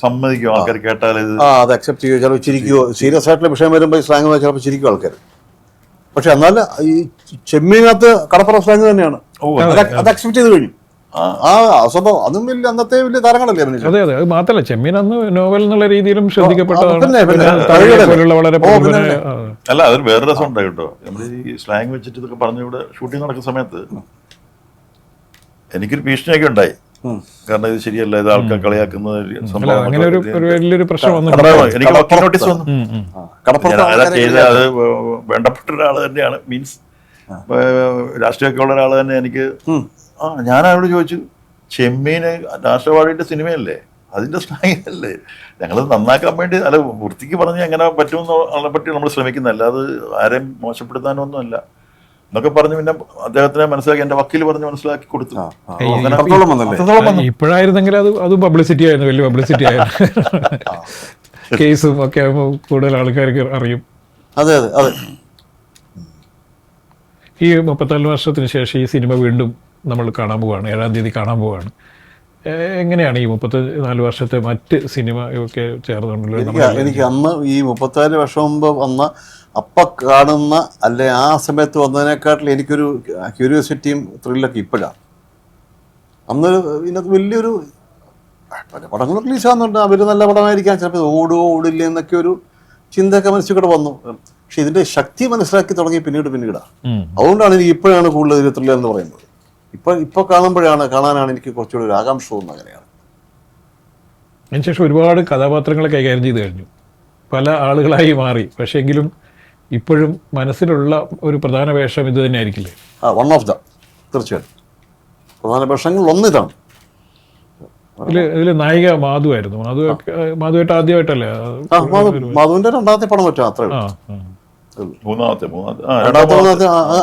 സമ്മതിക്കും ആൾക്കാർ കേട്ടാൽ അത് അക്സെപ്റ്റ് ചിലപ്പോൾ ചിരിക്കുമോ സീരിയസ് ആയിട്ടുള്ള വിഷയം വരുമ്പോൾ ഈ സ്ലാങ് ചിലപ്പോൾ ചിരിക്കും ആൾക്കാർ പക്ഷെ എന്നാൽ ഈ ചെമ്മീനകത്ത് കടപ്പുറ സ്ലാങ് തന്നെയാണ്. അത് അക്സെപ്റ്റ് ചെയ്ത് കഴിഞ്ഞു. ആ. അസംഭവം അതും വലിയ അന്നത്തെ വലിയ താരങ്ങളല്ലേ അതെ അതെ. അത് മാത്രമല്ല ചെമ്മീൻ അന്ന് നോവൽ എന്നുള്ള രീതിയിലും ശ്രദ്ധിക്കപ്പെട്ടതാണ് വളരെ അല്ല അതൊരു വേറെ രസം ഉണ്ടായിട്ടോ നമ്മൾ ഈ സ്ലാങ് വെച്ചിട്ട് ഇതൊക്കെ പറഞ്ഞു ഇവിടെ ഷൂട്ടിംഗ് നടക്കുന്ന സമയത്ത് എനിക്കൊരു ഭീഷണിയൊക്കെ ഉണ്ടായി. കാരണം ഇത് ശരിയല്ല ഇത് ആൾക്കാർ കളിയാക്കുന്ന സംഭവം അങ്ങനെ ഒരു ഒരു വലിയൊരു പ്രശ്നം അതാ, എനിക്ക് വക്കീൽ നോട്ടീസ് വന്നു. അതാ വേണ്ടപ്പെട്ട ഒരാൾ തന്നെയാണ്. മീൻസ് രാഷ്ട്രീയമൊക്കെ ഉള്ള ഒരാൾ തന്നെ എനിക്ക് ആ ഞാൻ അവരോട് ചോദിച്ചു ചെമ്മീന് രാഷ്ട്രവാദിയുടെ സിനിമയല്ലേ? അതിന്റെ സ്നേഹമല്ലേ? ഞങ്ങളത് നന്നാക്കാൻ വേണ്ടി അല്ല വൃത്തിക്ക് പറഞ്ഞ് എങ്ങനെ പറ്റുമെന്നുള്ള പറ്റി നമ്മൾ ശ്രമിക്കുന്നല്ല അത് ആരെയും മോശപ്പെടുത്താനൊന്നും അല്ല എന്നൊക്കെ പറഞ്ഞു പിന്നെ അദ്ദേഹത്തിനെ മനസ്സിലാക്കി എന്റെ വക്കീൽ പറഞ്ഞ് മനസ്സിലാക്കി കൊടുത്തു. ഇപ്പോഴായിരുന്നെങ്കിൽ അത് അത് പബ്ലിസിറ്റി ആയിരുന്നു വലിയ പബ്ലിസിറ്റി ആയിരുന്നു. കേസും ഒക്കെ ആകുമ്പോൾ കൂടുതൽ ആൾക്കാർക്ക് അറിയും. അതെ അതെ അതെ. ഈ മുപ്പത്തിനാല് വർഷത്തിന് ശേഷം ഈ സിനിമ വീണ്ടും നമ്മൾ കാണാൻ പോവുകയാണ് ഏഴാം തീയതി കാണാൻ പോവുകയാണ് എങ്ങനെയാണ് ഈ മുപ്പത്തി നാല് വർഷത്തെ മറ്റ് സിനിമ ഒക്കെ ചേർന്നുകൊണ്ടുള്ള എനിക്ക് എനിക്ക് അന്ന് ഈ മുപ്പത്തിനാല് വർഷം മുമ്പ് വന്ന അപ്പ കാണുന്ന അല്ലെ ആ സമയത്ത് വന്നതിനെക്കാട്ടിൽ എനിക്കൊരു ക്യൂരിയോസിറ്റിയും ത്രില്ലൊക്കെ ഇപ്പോഴാണ് അന്ന് ഇതിനകത്ത് വലിയൊരു പല പടങ്ങൾ റിലീസ് ആകുന്നുണ്ട് അവർ നല്ല പടമായിരിക്കാം. ചിലപ്പോൾ ഓടുവോ ഓടില്ല എന്നൊക്കെ ഒരു ചിന്തയൊക്കെ മനസ്സിൽ കൂടെ വന്നു. പക്ഷെ ഇതിന്റെ ശക്തി മനസ്സിലാക്കി തുടങ്ങി പിന്നീട് പിന്നീടാണ്. അതുകൊണ്ടാണ് എനിക്ക് ഇപ്പോഴാണ് കൂടുതൽ ഒരു ത്രില്ലർ എന്ന് പറയുന്നത്. ഇപ്പൊ ഇപ്പൊ കാണുമ്പോഴാണ് കാണാനാണ് എനിക്ക് കുറച്ചുകൂടി ഒരു ആകാംക്ഷ തോന്നുന്നത് അങ്ങനെയാണ്. അതിനുശേഷം ഒരുപാട് കഥാപാത്രങ്ങളെ കൈകാര്യം ചെയ്ത് കഴിഞ്ഞു. പല ആളുകളായി മാറി. പക്ഷേ എങ്കിലും ഇപ്പോഴും മനസ്സിലുള്ള ഒരു പ്രധാന വേഷം ഇത് തന്നെ ആയിരിക്കില്ലേ ആ വൺ ഓഫ് ദ തീർച്ചയായിട്ടും. പ്രധാന വേഷങ്ങൾ ഒന്ന് ഇതാണ്. ഇതിൽ ഇതിൽ നായിക മാധു ആയിരുന്നു. മാധു മാധുവായിട്ട് ആദ്യമായിട്ടല്ലേ? മാധുവിന്റെ രണ്ടാമത്തെ പടം പറ്റും അത്രേ. മൂന്നാമത്തെ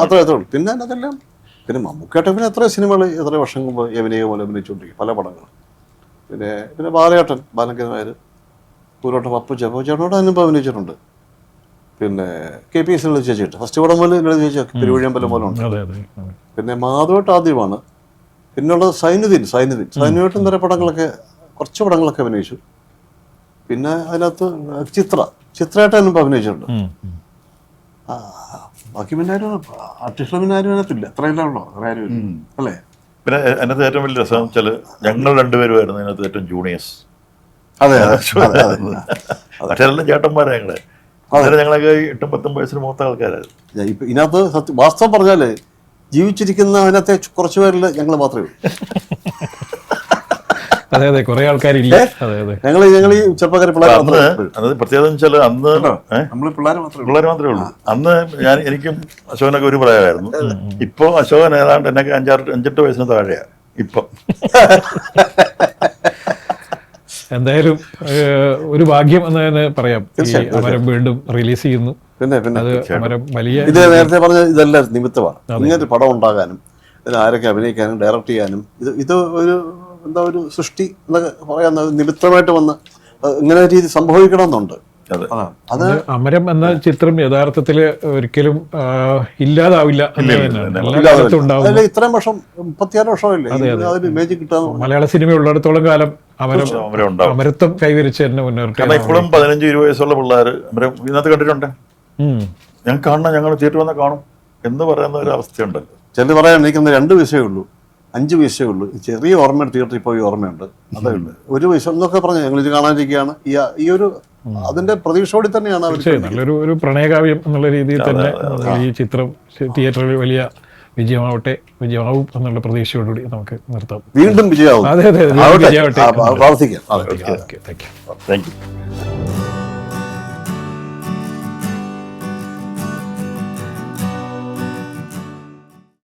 അത്രേ അത്രേ ഉള്ളൂ. പിന്നെ അതെല്ലാം പിന്നെ മമ്മൂക്കേട്ടൻ പിന്നെ എത്ര സിനിമകൾ എത്ര വർഷം മുമ്പ് യവനിയെ പോലെ അഭിനയിച്ചുകൊണ്ടിരിക്കും പല പടങ്ങൾ പിന്നെ പിന്നെ ബാലയേട്ടൻ ബാലങ്കനായർ പൂരോട്ടം പപ്പു ചേട്ടനോട് അതിനുമ്പോൾ അഭിനയിച്ചിട്ടുണ്ട്. പിന്നെ കെ പി എസ് ലളിത ചേച്ചിയുണ്ട് ഫസ്റ്റ് പടം പോലെ ലളിത ചേച്ചി തിരുവഴിയമ്പലം പോലെ ഉണ്ട്. അതെ അതെ. അതെ. പിന്നെ മാധവട്ട് ആദ്യമാണ്. പിന്നുള്ളത് സൈനുദ്ദീൻ സൈനുദ്ദീൻ. സൈനുവേട്ടും തരം പടങ്ങളൊക്കെ കുറച്ച് പടങ്ങളൊക്കെ അഭിനയിച്ചു. പിന്നെ അതിനകത്ത് ചിത്ര. ചിത്രയായിട്ട് അതിനുമ്പോൾ അഭിനയിച്ചിട്ടുണ്ട്. ബാക്കി പിന്നെ ആരും ആർട്ടിസ്റ്റുകൾ പിന്നെ ആരും അതിനകത്തില്ല. അത്രയെല്ലാം ഉണ്ടോ വേറെ ആരും ഇല്ല. അല്ലേ? പിന്നെ അതിനകത്ത് ഏറ്റവും വലിയ രസം വെച്ചാൽ ഞങ്ങൾ രണ്ടുപേരുമായിരുന്നു അതിനകത്ത് ഏറ്റവും ജൂനിയേഴ്സ് അതെ അതെ. <laughs> ചേട്ടന്മാരാ ഞങ്ങൾ. അന്നേരം ഞങ്ങളൊക്കെ എട്ടും പത്തും വയസ്സിന് മൂത്ത ആൾക്കാരായിരുന്നു. ഞാൻ ഇപ്പൊ ഇതിനകത്ത് സത്യം വാസ്തവം പറഞ്ഞാൽ ജീവിച്ചിരിക്കുന്ന അതിനകത്തെ കുറച്ച് പേരിൽ ഞങ്ങൾ മാത്രമേ ഉള്ളൂ. <laughs> അതെ അതെ കുറെ ആൾക്കാരില്ല? ഞങ്ങൾ ഞങ്ങൾ ഈ ചെറുപ്പക്കാർ പിള്ളേർ അന്ന് അത് പ്രത്യേകത വെച്ചാൽ അന്ന് നമ്മൾ പിള്ളേർ മാത്രമേ ഉള്ളൂ. പിള്ളേർ മാത്രമേ ഉള്ളൂ. അന്ന് ഞാൻ എനിക്കും അശോകനൊക്കെ ഒരു പ്രായമായിരുന്നു. ഇപ്പൊ അശോകൻ ഏതാണ്ട് എന്നൊക്കെ അഞ്ചാറ് അഞ്ചെട്ട് വയസ്സിന് താഴെയാ ഇപ്പം. <laughs> എന്തായാലും ഒരു ഭാഗ്യം എന്ന് തന്നെ പറയാം. ഈ അമരം വീണ്ടും റിലീസ് ചെയ്യുന്നു. പിന്നെ പിന്നെ വലിയ ഇത് നേരത്തെ പറഞ്ഞ ഇതെല്ലാം നിമിത്തമാണ്. ഇങ്ങനൊരു പടം ഉണ്ടാകാനും ഇതിന് ആരൊക്കെ അഭിനയിക്കാനും ഡയറക്റ്റ് ചെയ്യാനും ഇത് ഇത് ഒരു എന്താ ഒരു സൃഷ്ടി എന്നൊക്കെ പറയാൻ നിമിത്തമായിട്ട് വന്ന് ഇങ്ങനെ രീതി സംഭവിക്കണമെന്നുണ്ട്. അതെ. അമരം എന്ന ചിത്രം യഥാർത്ഥത്തിൽ ഒരിക്കലും ഇല്ലാതാവില്ല. എന്ന് തന്നെയാണ് എല്ലാ ഉണ്ടാവും അതിൽ ഇത്രയും വർഷം മുപ്പത്തിയാറ് വർഷമല്ലേ ഇമേജ് മലയാള സിനിമ ഉള്ളിടത്തോളം കാലം അമരം അമരത്വം കൈവരിച്ച് തന്നെ കാരണം ഇപ്പോഴും പതിനഞ്ച് ഇരുപത് വയസ്സുള്ള പിള്ളേർ അമരം ഇന്നത്തെ കണ്ടിട്ടുണ്ട്? ഞാൻ കാണണം ഞങ്ങൾ തിയേറ്റർ വന്നാൽ കാണും. എന്ന് പറയുന്ന ഒരു അവസ്ഥയുണ്ടല്ലോ ചെൽ പറയാൻ എനിക്കുന്ന രണ്ട് വിഷയമേ ഉള്ളൂ. അഞ്ച് പൈസയേ ഉള്ളൂ. ചെറിയ ഓർമ്മയുണ്ട് തിയേറ്ററിൽ പോയി ഓർമ്മയുണ്ട്. അതേ ഉള്ളൂ. ഒരു പൈസ എന്നൊക്കെ പറഞ്ഞു ഞങ്ങൾ ഇത് കാണാനിരിക്കുകയാണ്. ഈ ഈ ഒരു അതിന്റെ പ്രതീക്ഷയോടെ തന്നെയാണ് തീർച്ചയായും നല്ലൊരു ഒരു പ്രണയകാവ്യം എന്നുള്ള രീതിയിൽ തന്നെ ഈ ചിത്രം തിയേറ്ററിൽ വലിയ വിജയമാവട്ടെ വിജയമാവും എന്നുള്ള പ്രതീക്ഷയോടുകൂടി നമുക്ക് നിർത്താം. വീണ്ടും വിജയമാവും. അതെ അതെ. വിജയമാവട്ടെ. ആ, പ്രാർത്ഥിക്കാം. അതെ okay thank you thank you